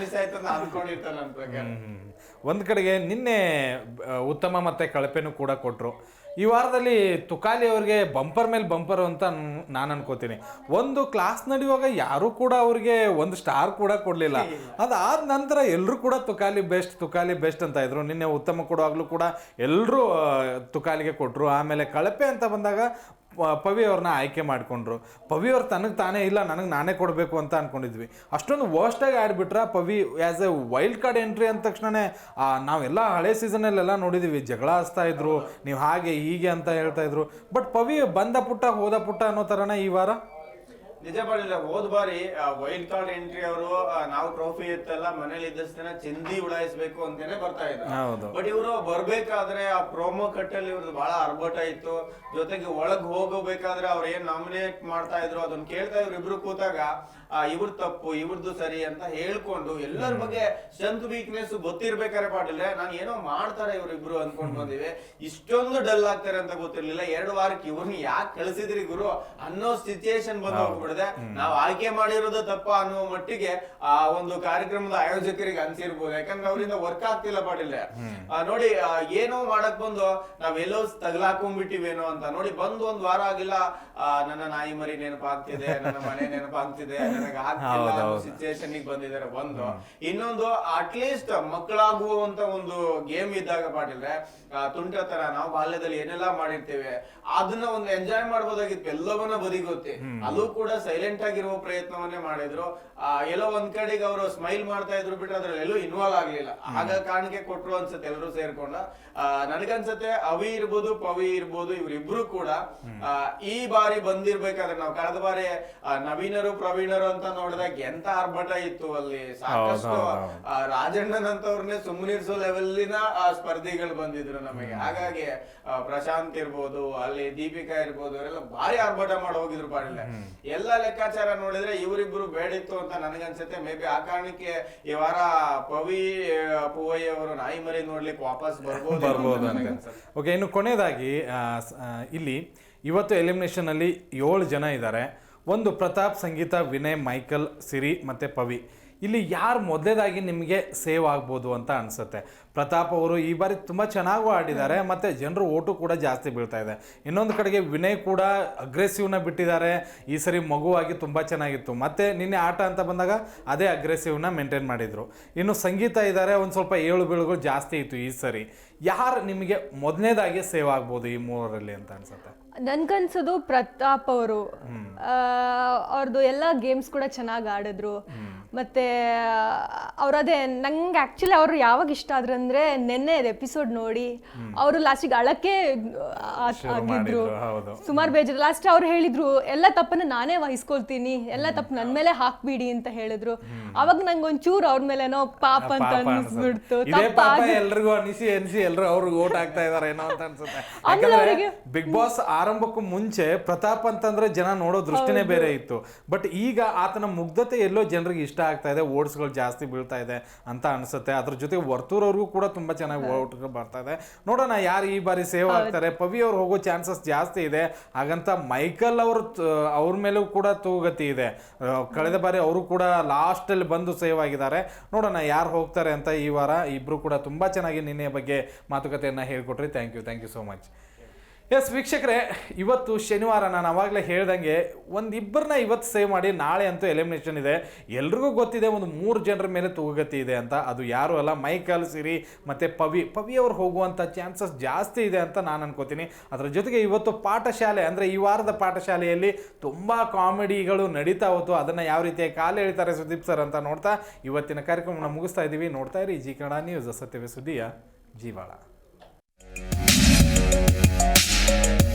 ಮಿಸ್ ಆಯ್ತು ಅಂತ ಅನ್ಕೊಂಡಿರ್ತಾನೆ ನನ್ನ ಪ್ರಕಾರ. ಒಂದ್ ಕಡೆಗೆ ನಿನ್ನೆ ಉತ್ತಮ ಮತ್ತು ಕಳಪೆನೂ ಕೂಡ ಕೊಟ್ಟರು ಈ ವಾರದಲ್ಲಿ ತುಕಾಲಿ ಅವ್ರಿಗೆ ಬಂಪರ್ ಮೇಲೆ ಬಂಪರ್ ಅಂತ ನಾನು ಅನ್ಕೋತೀನಿ. ಒಂದು ಕ್ಲಾಸ್ ನಡೆಯುವಾಗ ಯಾರು ಕೂಡ ಅವ್ರಿಗೆ ಒಂದು ಸ್ಟಾರ್ ಕೂಡ ಕೊಡಲಿಲ್ಲ. ಅದಾದ ನಂತರ ಎಲ್ಲರೂ ಕೂಡ ತುಕಾಲಿ ಬೆಸ್ಟ್ ತುಕಾಲಿ ಬೆಸ್ಟ್ ಅಂತ ಇದ್ರು. ನಿನ್ನೆ ಉತ್ತಮ ಕೊಡುವಾಗಲೂ ಕೂಡ ಎಲ್ಲರೂ ತುಕಾಲಿಗೆ ಕೊಟ್ಟರು ಆಮೇಲೆ ಕಳಪೆ ಅಂತ ಬಂದಾಗ ಪವಿ ಅವ್ರನ್ನ ಆಯ್ಕೆ ಮಾಡಿಕೊಂಡ್ರು. ಪವಿ ಅವ್ರು ತನಗೆ ತಾನೇ ಇಲ್ಲ, ನನಗೆ ನಾನೇ ಕೊಡಬೇಕು ಅಂತ ಅಂದ್ಕೊಂಡಿದ್ವಿ ಅಷ್ಟೊಂದು ವರ್ಸ್ಟಾಗಿ ಆಡಿಬಿಟ್ರೆ Pavi as a wild card entry ಅಂದ ತಕ್ಷಣನೇ ನಾವೆಲ್ಲ ಹಳೆ ಸೀಸನಲ್ಲೆಲ್ಲ ನೋಡಿದ್ದೀವಿ ಜಗಳ ಹಚ್ತಾ ಇದ್ರು, ನೀವು ಹಾಗೆ ಹೀಗೆ ಅಂತ ಹೇಳ್ತಾ ಇದ್ರು. ಬಟ್ ಪವಿ ಬಂದ ಪುಟ್ಟ, ಹೋದ ಪುಟ್ಟ ಅನ್ನೋ ಥರನೇ ಈ ವಾರ? ನಿಜ ಮಾಡಿಲ್ಲ ಹೋದ್ ಬಾರಿ ವೈಲ್ಡ್ ಕಾರ್ಡ್ ಎಂಟ್ರಿ ಅವರು ನಾವು ಟ್ರೋಫಿ ಇತ್ತಲ್ಲ ಮನೇಲಿ ಇದ್ದಷ್ಟು ದಿನ ಚಂದಿ ಉಡಾಯಿಸ್ಬೇಕು ಅಂತಾನೆ ಬರ್ತಾ ಇದ್ರು. ಬಟ್ ಇವರು ಬರ್ಬೇಕಾದ್ರೆ ಆ ಪ್ರೋಮೋ ಕಟ್ ಅಲ್ಲಿ ಇವ್ರದ್ದು ಬಹಳ ಅರ್ಭಟ ಇತ್ತು. ಜೊತೆಗೆ ಒಳಗ್ ಹೋಗಬೇಕಾದ್ರೆ ಅವ್ರ ಏನ್ ನಾಮಿನೇಟ್ ಮಾಡ್ತಾ ಇದ್ರು ಅದನ್ನ ಕೇಳ್ತಾ ಇವ್ರು ಇಬ್ರು ಕೂತಾಗ ಇವ್ರ ತಪ್ಪು ಇವ್ರದ್ದು ಸರಿ ಅಂತ ಹೇಳ್ಕೊಂಡು ಎಲ್ಲರ ಬಗ್ಗೆ ಸ್ಟ್ರೆಂತ್ ವೀಕ್ನೆಸ್ ಗೊತ್ತಿರ್ಬೇಕಾರೆ ಪಾಟಿಲ್ರೆ ನಾನು ಏನೋ ಮಾಡ್ತಾರೆ ಇವ್ರಿಬ್ರು ಅನ್ಕೊಂಡ್ ಬಂದಿವಿ. ಇಷ್ಟೊಂದು ಡಲ್ ಆಗ್ತಾರೆ ಅಂತ ಗೊತ್ತಿರ್ಲಿಲ್ಲ. ಎರಡು ವಾರಕ್ಕೆ ಇವ್ರನ್ನ ಯಾಕೆ ಕಳಿಸಿದ್ರಿ ಗುರು ಅನ್ನೋ ಸಿಚುಯೇಷನ್ ಬಂದು ಹೋಗ್ಬಿಡಿದೆ ನಾವು ಆಯ್ಕೆ ಮಾಡಿರೋದು ತಪ್ಪ ಅನ್ನೋ ಮಟ್ಟಿಗೆ ಆ ಒಂದು ಕಾರ್ಯಕ್ರಮದ ಆಯೋಜಕರಿಗೆ ಅನ್ಸಿರ್ಬೋದು. ಯಾಕಂದ್ರೆ ಅವರಿಂದ ವರ್ಕ್ ಆಗ್ತಿಲ್ಲ ಆ, ನೋಡಿ ಏನೋ ಮಾಡಕ್ ಬಂದು ನಾವೆಲ್ಲೋ ತಗಲಾಕೊಂಡ್ಬಿಟ್ಟಿವೇನೋ ಅಂತ ನೋಡಿ ಬಂದು ಒಂದ್ ವಾರ ಆಗಿಲ್ಲ. ನನ್ನ ನಾಯಿ ಮರಿ ನೆನಪಾಗ್ತಿದೆ ನನ್ನ ಮನೆ ನೆನಪಾಗ್ತಿದೆ ನನಗೆ ಆಗ್ತಿಲ್ಲ. ಸಿಚುಯೇಷನ್ ಬಂದಿದ್ದಾರೆ ಒಂದು ಇನ್ನೊಂದು ಅಟ್ಲೀಸ್ಟ್ ಮಕ್ಕಳಾಗುವಂತ ಒಂದು ಗೇಮ್ ಇದ್ದಾಗ ಪಾಟಿಲ್ರೆ ಆ, ತುಂಟತನ ನಾವು ಬಾಲ್ಯದಲ್ಲಿ ಏನೆಲ್ಲಾ ಮಾಡಿರ್ತೇವೆ ಅದನ್ನ ಒಂದು ಎಂಜಾಯ್ ಮಾಡ್ಬೋದಾಗಿತ್ತು. ಎಲ್ಲವನ್ನ ಬದಿಗೊತ್ತಿ. ಅದು ಕೂಡ ಸೈಲೆಂಟ್ ಆಗಿರುವ ಪ್ರಯತ್ನವನ್ನೇ ಮಾಡಿದ್ರು. ಆ, ಎಲ್ಲೋ ಒಂದ್ ಕಡೆಗೆ ಅವರು ಸ್ಮೈಲ್ ಮಾಡ್ತಾ ಇದ್ರು ಬಿಟ್ಟು ಅದ್ರಲ್ಲಿ ಎಲ್ಲೂ ಇನ್ವಾಲ್ವ್ ಆಗ್ಲಿಲ್ಲ. ಆಗ ಕಾರಣಕ್ಕೆ ಕೊಟ್ರು ಅನ್ಸುತ್ತೆ ಎಲ್ಲರೂ ಸೇರ್ಕೊಂಡ. ನನಗನ್ಸತ್ತೆ ಅವಿ ಇರ್ಬೋದು ಪವಿ ಇರ್ಬೋದು ಇವ್ರಿಬ್ರು ಕೂಡ ಈ ಬಾರಿ ಬಂದಿರ್ಬೇಕಾದ್ರೆ ನಾವು ಕಳೆದ ಬಾರಿ ನವೀನರು ಪ್ರವೀಣರು ಅಂತ ನೋಡಿದಾಗ ಎಂತ ಆರ್ಭಟ ಇತ್ತು ಅಲ್ಲಿ. ಸಾಕಷ್ಟು ರಾಜಣ್ಣನ್ ಅಂತವ್ರನ್ನೇ ಸುಮ್ಮನಿರ್ಸೋ ಲೆವೆಲ್ಲಿನ ಸ್ಪರ್ಧಿಗಳು ಬಂದಿದ್ರು ನಮಗೆ. ಹಾಗಾಗಿ ಪ್ರಶಾಂತ್ ಇರ್ಬೋದು ಅಲ್ಲಿ ದೀಪಿಕಾ ಇರ್ಬೋದು ಅವರೆಲ್ಲ ಭಾರಿ ಆರ್ಭಟ ಮಾಡಿ ಹೋಗಿದ್ರು ಪಾಡಿಲ್ಲ ಎಲ್ಲ ಲೆಕ್ಕಾಚಾರ ನೋಡಿದ್ರೆ ಇವರಿಬ್ರು ಬೇಡಿತ್ತು ಅಂತ ನನಗನ್ಸುತ್ತೆ. ಮೇ ಬಿ ಆ ಕಾರಣಕ್ಕೆ ಈ ವಾರ ಪವಿ ಪೂವಯ್ಯ ಅವರು ನಾಯಿ ಮರಿ ನೋಡ್ಲಿಕ್ಕೆ ವಾಪಸ್ ಬರ್ಬೋದು ಬರ್ಬೋದು ಓಕೆ ಇನ್ನು ಕೊನೆಯದಾಗಿ ಇಲ್ಲಿ ಇವತ್ತು ಎಲಿಮಿನೇಷನ್ ಅಲ್ಲಿ ಏಳು ಜನ ಇದ್ದಾರೆ. ಒಂದು ಪ್ರತಾಪ್ ಸಂಗೀತ ವಿನಯ್ ಮೈಕಲ್ ಸಿರಿ ಮತ್ತೆ ಪವಿ. ಇಲ್ಲಿ ಯಾರು ಮೊದಲೇದಾಗಿ ನಿಮಗೆ ಸೇವ್ ಆಗ್ಬೋದು ಅಂತ ಅನಿಸುತ್ತೆ. ಪ್ರತಾಪ್ ಅವರು ಈ ಬಾರಿ ತುಂಬ ಚೆನ್ನಾಗೂ ಆಡಿದ್ದಾರೆ, ಮತ್ತು ಜನರು ಓಟು ಕೂಡ ಜಾಸ್ತಿ ಬೀಳ್ತಾ ಇದೆ. ಇನ್ನೊಂದು ಕಡೆಗೆ ವಿನಯ್ ಕೂಡ ಅಗ್ರೆಸಿವ್ನ ಬಿಟ್ಟಿದ್ದಾರೆ. ಈ ಸರಿ ಮಗುವಾಗಿ ತುಂಬ ಚೆನ್ನಾಗಿತ್ತು. ಮತ್ತು ನಿನ್ನೆ ಆಟ ಅಂತ ಬಂದಾಗ ಅದೇ ಅಗ್ರೆಸಿವ್ನ ಮೇಂಟೈನ್ ಮಾಡಿದರು. ಇನ್ನು ಸಂಗೀತ ಇದ್ದಾರೆ, ಒಂದು ಸ್ವಲ್ಪ ಏಳು ಬೀಳುಗಳು ಜಾಸ್ತಿ ಇತ್ತು ಈ ಸರಿ. ಯಾರು ನಿಮಗೆ ಮೊದಲನೇದಾಗಿ ಸೇವ್ ಆಗ್ಬೋದು ಈ ಮೂರರಲ್ಲಿ ಅಂತ ಅನ್ಸುತ್ತೆ? ನನ್ಗನ್ಸೋದು ಪ್ರತಾಪ್ ಅವರು. ಅವ್ರದ್ದು ಎಲ್ಲ ಗೇಮ್ಸ್ ಕೂಡ ಚೆನ್ನಾಗಿ ಆಡಿದ್ರು. ಮತ್ತೆ ಅವ್ರದೇ ನಂಗೆ ಆ್ಯಕ್ಚುಲಿ ಅವರು ಯಾವಾಗ ಇಷ್ಟ ಆದ್ರು ಅಂದ್ರೆ ನೆನ್ನೆ ಎಪಿಸೋಡ್ ನೋಡಿ ಅವರು ಲಾಸ್ಟಿಗೆ ಅಳಕ್ಕೆ ಆಗಿದ್ರು. ಸುಮಾರು ಬೇಜಾರು ಲಾಸ್ಟ್ ಅವ್ರು ಹೇಳಿದ್ರು ಎಲ್ಲ ತಪ್ಪನ್ನು ನಾನೇ ವಹಿಸ್ಕೊಳ್ತೀನಿ ಎಲ್ಲ ತಪ್ಪು ನನ್ನ ಮೇಲೆ ಹಾಕ್ಬಿಡಿ ಅಂತ ಹೇಳಿದ್ರು. ಅವಾಗ ನಂಗೆ ಒಂಚೂರು ಅವ್ರ ಮೇಲೆನೋ ಪಾಪ ಅಂತ ಅನ್ನಿಸ್ಬಿಡ್ತು ಎಲ್ರಿಗೂ ಅನಿಸಿ ಅನಿಸಿ ಎಲ್ರು ಅವ್ರಿಗೆ ಓಟ್ ಆಗ್ತಾ ಇದಾರೆ ಏನೋ ಅಂತ ಅನ್ಸುತ್ತೆ. ಅವ್ರಿಗೆ- ಬಿಗ್ ಬಾಸ್ ಆರಂಭಕ್ಕೂ ಮುಂಚೆ ಪ್ರತಾಪ್ ಅಂತಂದ್ರೆ ಜನ ನೋಡೋ ದೃಷ್ಟಿನೇ ಬೇರೆ ಇತ್ತು. ಬಟ್ ಈಗ ಆತನ ಮುಗ್ಧತೆ ಎಲ್ಲೋ ಜನರಿಗೆ ಇಷ್ಟ ಆಗ್ತಾ ಇದೆ ಓಟ್ಸ್ಗಳು ಜಾಸ್ತಿ ಬೀಳ್ತಾ ಇದೆ ಅಂತ ಅನ್ಸುತ್ತೆ. ಅದ್ರ ಜೊತೆ ವರ್ತೂರ್ ಅವ್ರಿಗೂ ಕೂಡ ತುಂಬಾ ಚೆನ್ನಾಗಿ ಓಟ್ ಬರ್ತಾ ಇದೆ. ನೋಡೋಣ ಯಾರು ಈ ಬಾರಿ ಸೇವ್ ಆಗ್ತಾರೆ. ಪವಿ ಅವ್ರು ಹೋಗೋ ಚಾನ್ಸಸ್ ಜಾಸ್ತಿ ಇದೆ. ಹಾಗಂತ ಮೈಕಲ್ ಅವ್ರ ಅವ್ರ ಮೇಲೂ ಕೂಡ ತೂಗತಿ ಇದೆ. ಕಳೆದ ಬಾರಿ ಅವರು ಕೂಡ ಲಾಸ್ಟ್ ಅಲ್ಲಿ ಬಂದು ಸೇವ್ ಆಗಿದ್ದಾರೆ. ನೋಡೋಣ ಯಾರು ಹೋಗ್ತಾರೆ ಅಂತ ಈ ವಾರ. ಇಬ್ರು ಕೂಡ ತುಂಬಾ ಚೆನ್ನಾಗಿ ನಿನ್ನೆ ಬಗ್ಗೆ ಮಾತುಕತೆಯನ್ನ ಹೇಳ್ಕೊಟ್ರಿ. Thank you thank you so much yes ವೀಕ್ಷಕರೇ, ಇವತ್ತು ಶನಿವಾರ ನಾನು ಅವಾಗಲೇ ಹೇಳ್ದಂಗೆ ಒಂದು ಇಬ್ಬರನ್ನ ಇವತ್ತು ಸೇವ್ ಮಾಡಿ ನಾಳೆ ಅಂತೂ ಎಲಿಮಿನೇಷನ್ ಇದೆ. ಎಲ್ರಿಗೂ ಗೊತ್ತಿದೆ, ಒಂದು ಮೂರು ಜನರ ಮೇಲೆ ತೂಗತಿ ಇದೆ ಅಂತ. ಅದು ಯಾರು ಅಲ್ಲ, ಮೈಕಲ್, ಸಿರಿ, ಮತ್ತು ಪವಿ. ಪವಿ ಅವ್ರು ಹೋಗುವಂಥ ಚಾನ್ಸಸ್ ಜಾಸ್ತಿ ಇದೆ ಅಂತ ನಾನು ಅನ್ಕೋತೀನಿ. ಅದರ ಜೊತೆಗೆ ಇವತ್ತು ಪಾಠಶಾಲೆ, ಅಂದರೆ ಈ ವಾರದ ಪಾಠಶಾಲೆಯಲ್ಲಿ ತುಂಬ ಕಾಮಿಡಿಗಳು ನಡೀತಾ ಹೋತು ಅದನ್ನು ಯಾವ ರೀತಿಯಾಗಿ ಕಾಲು ಹೇಳ್ತಾರೆ ಸುದೀಪ್ ಸರ್ ಅಂತ ನೋಡ್ತಾ ಇವತ್ತಿನ ಕಾರ್ಯಕ್ರಮನ ಮುಗಿಸ್ತಾ ಇದ್ದೀವಿ ನೋಡ್ತಾ ಇರಿ ಜಿ ಕನ್ನಡ ನ್ಯೂಸ್ ಸತ್ಯವೇ ಸುದ್ದಿಯ ಜೀವಾಳ. Bye.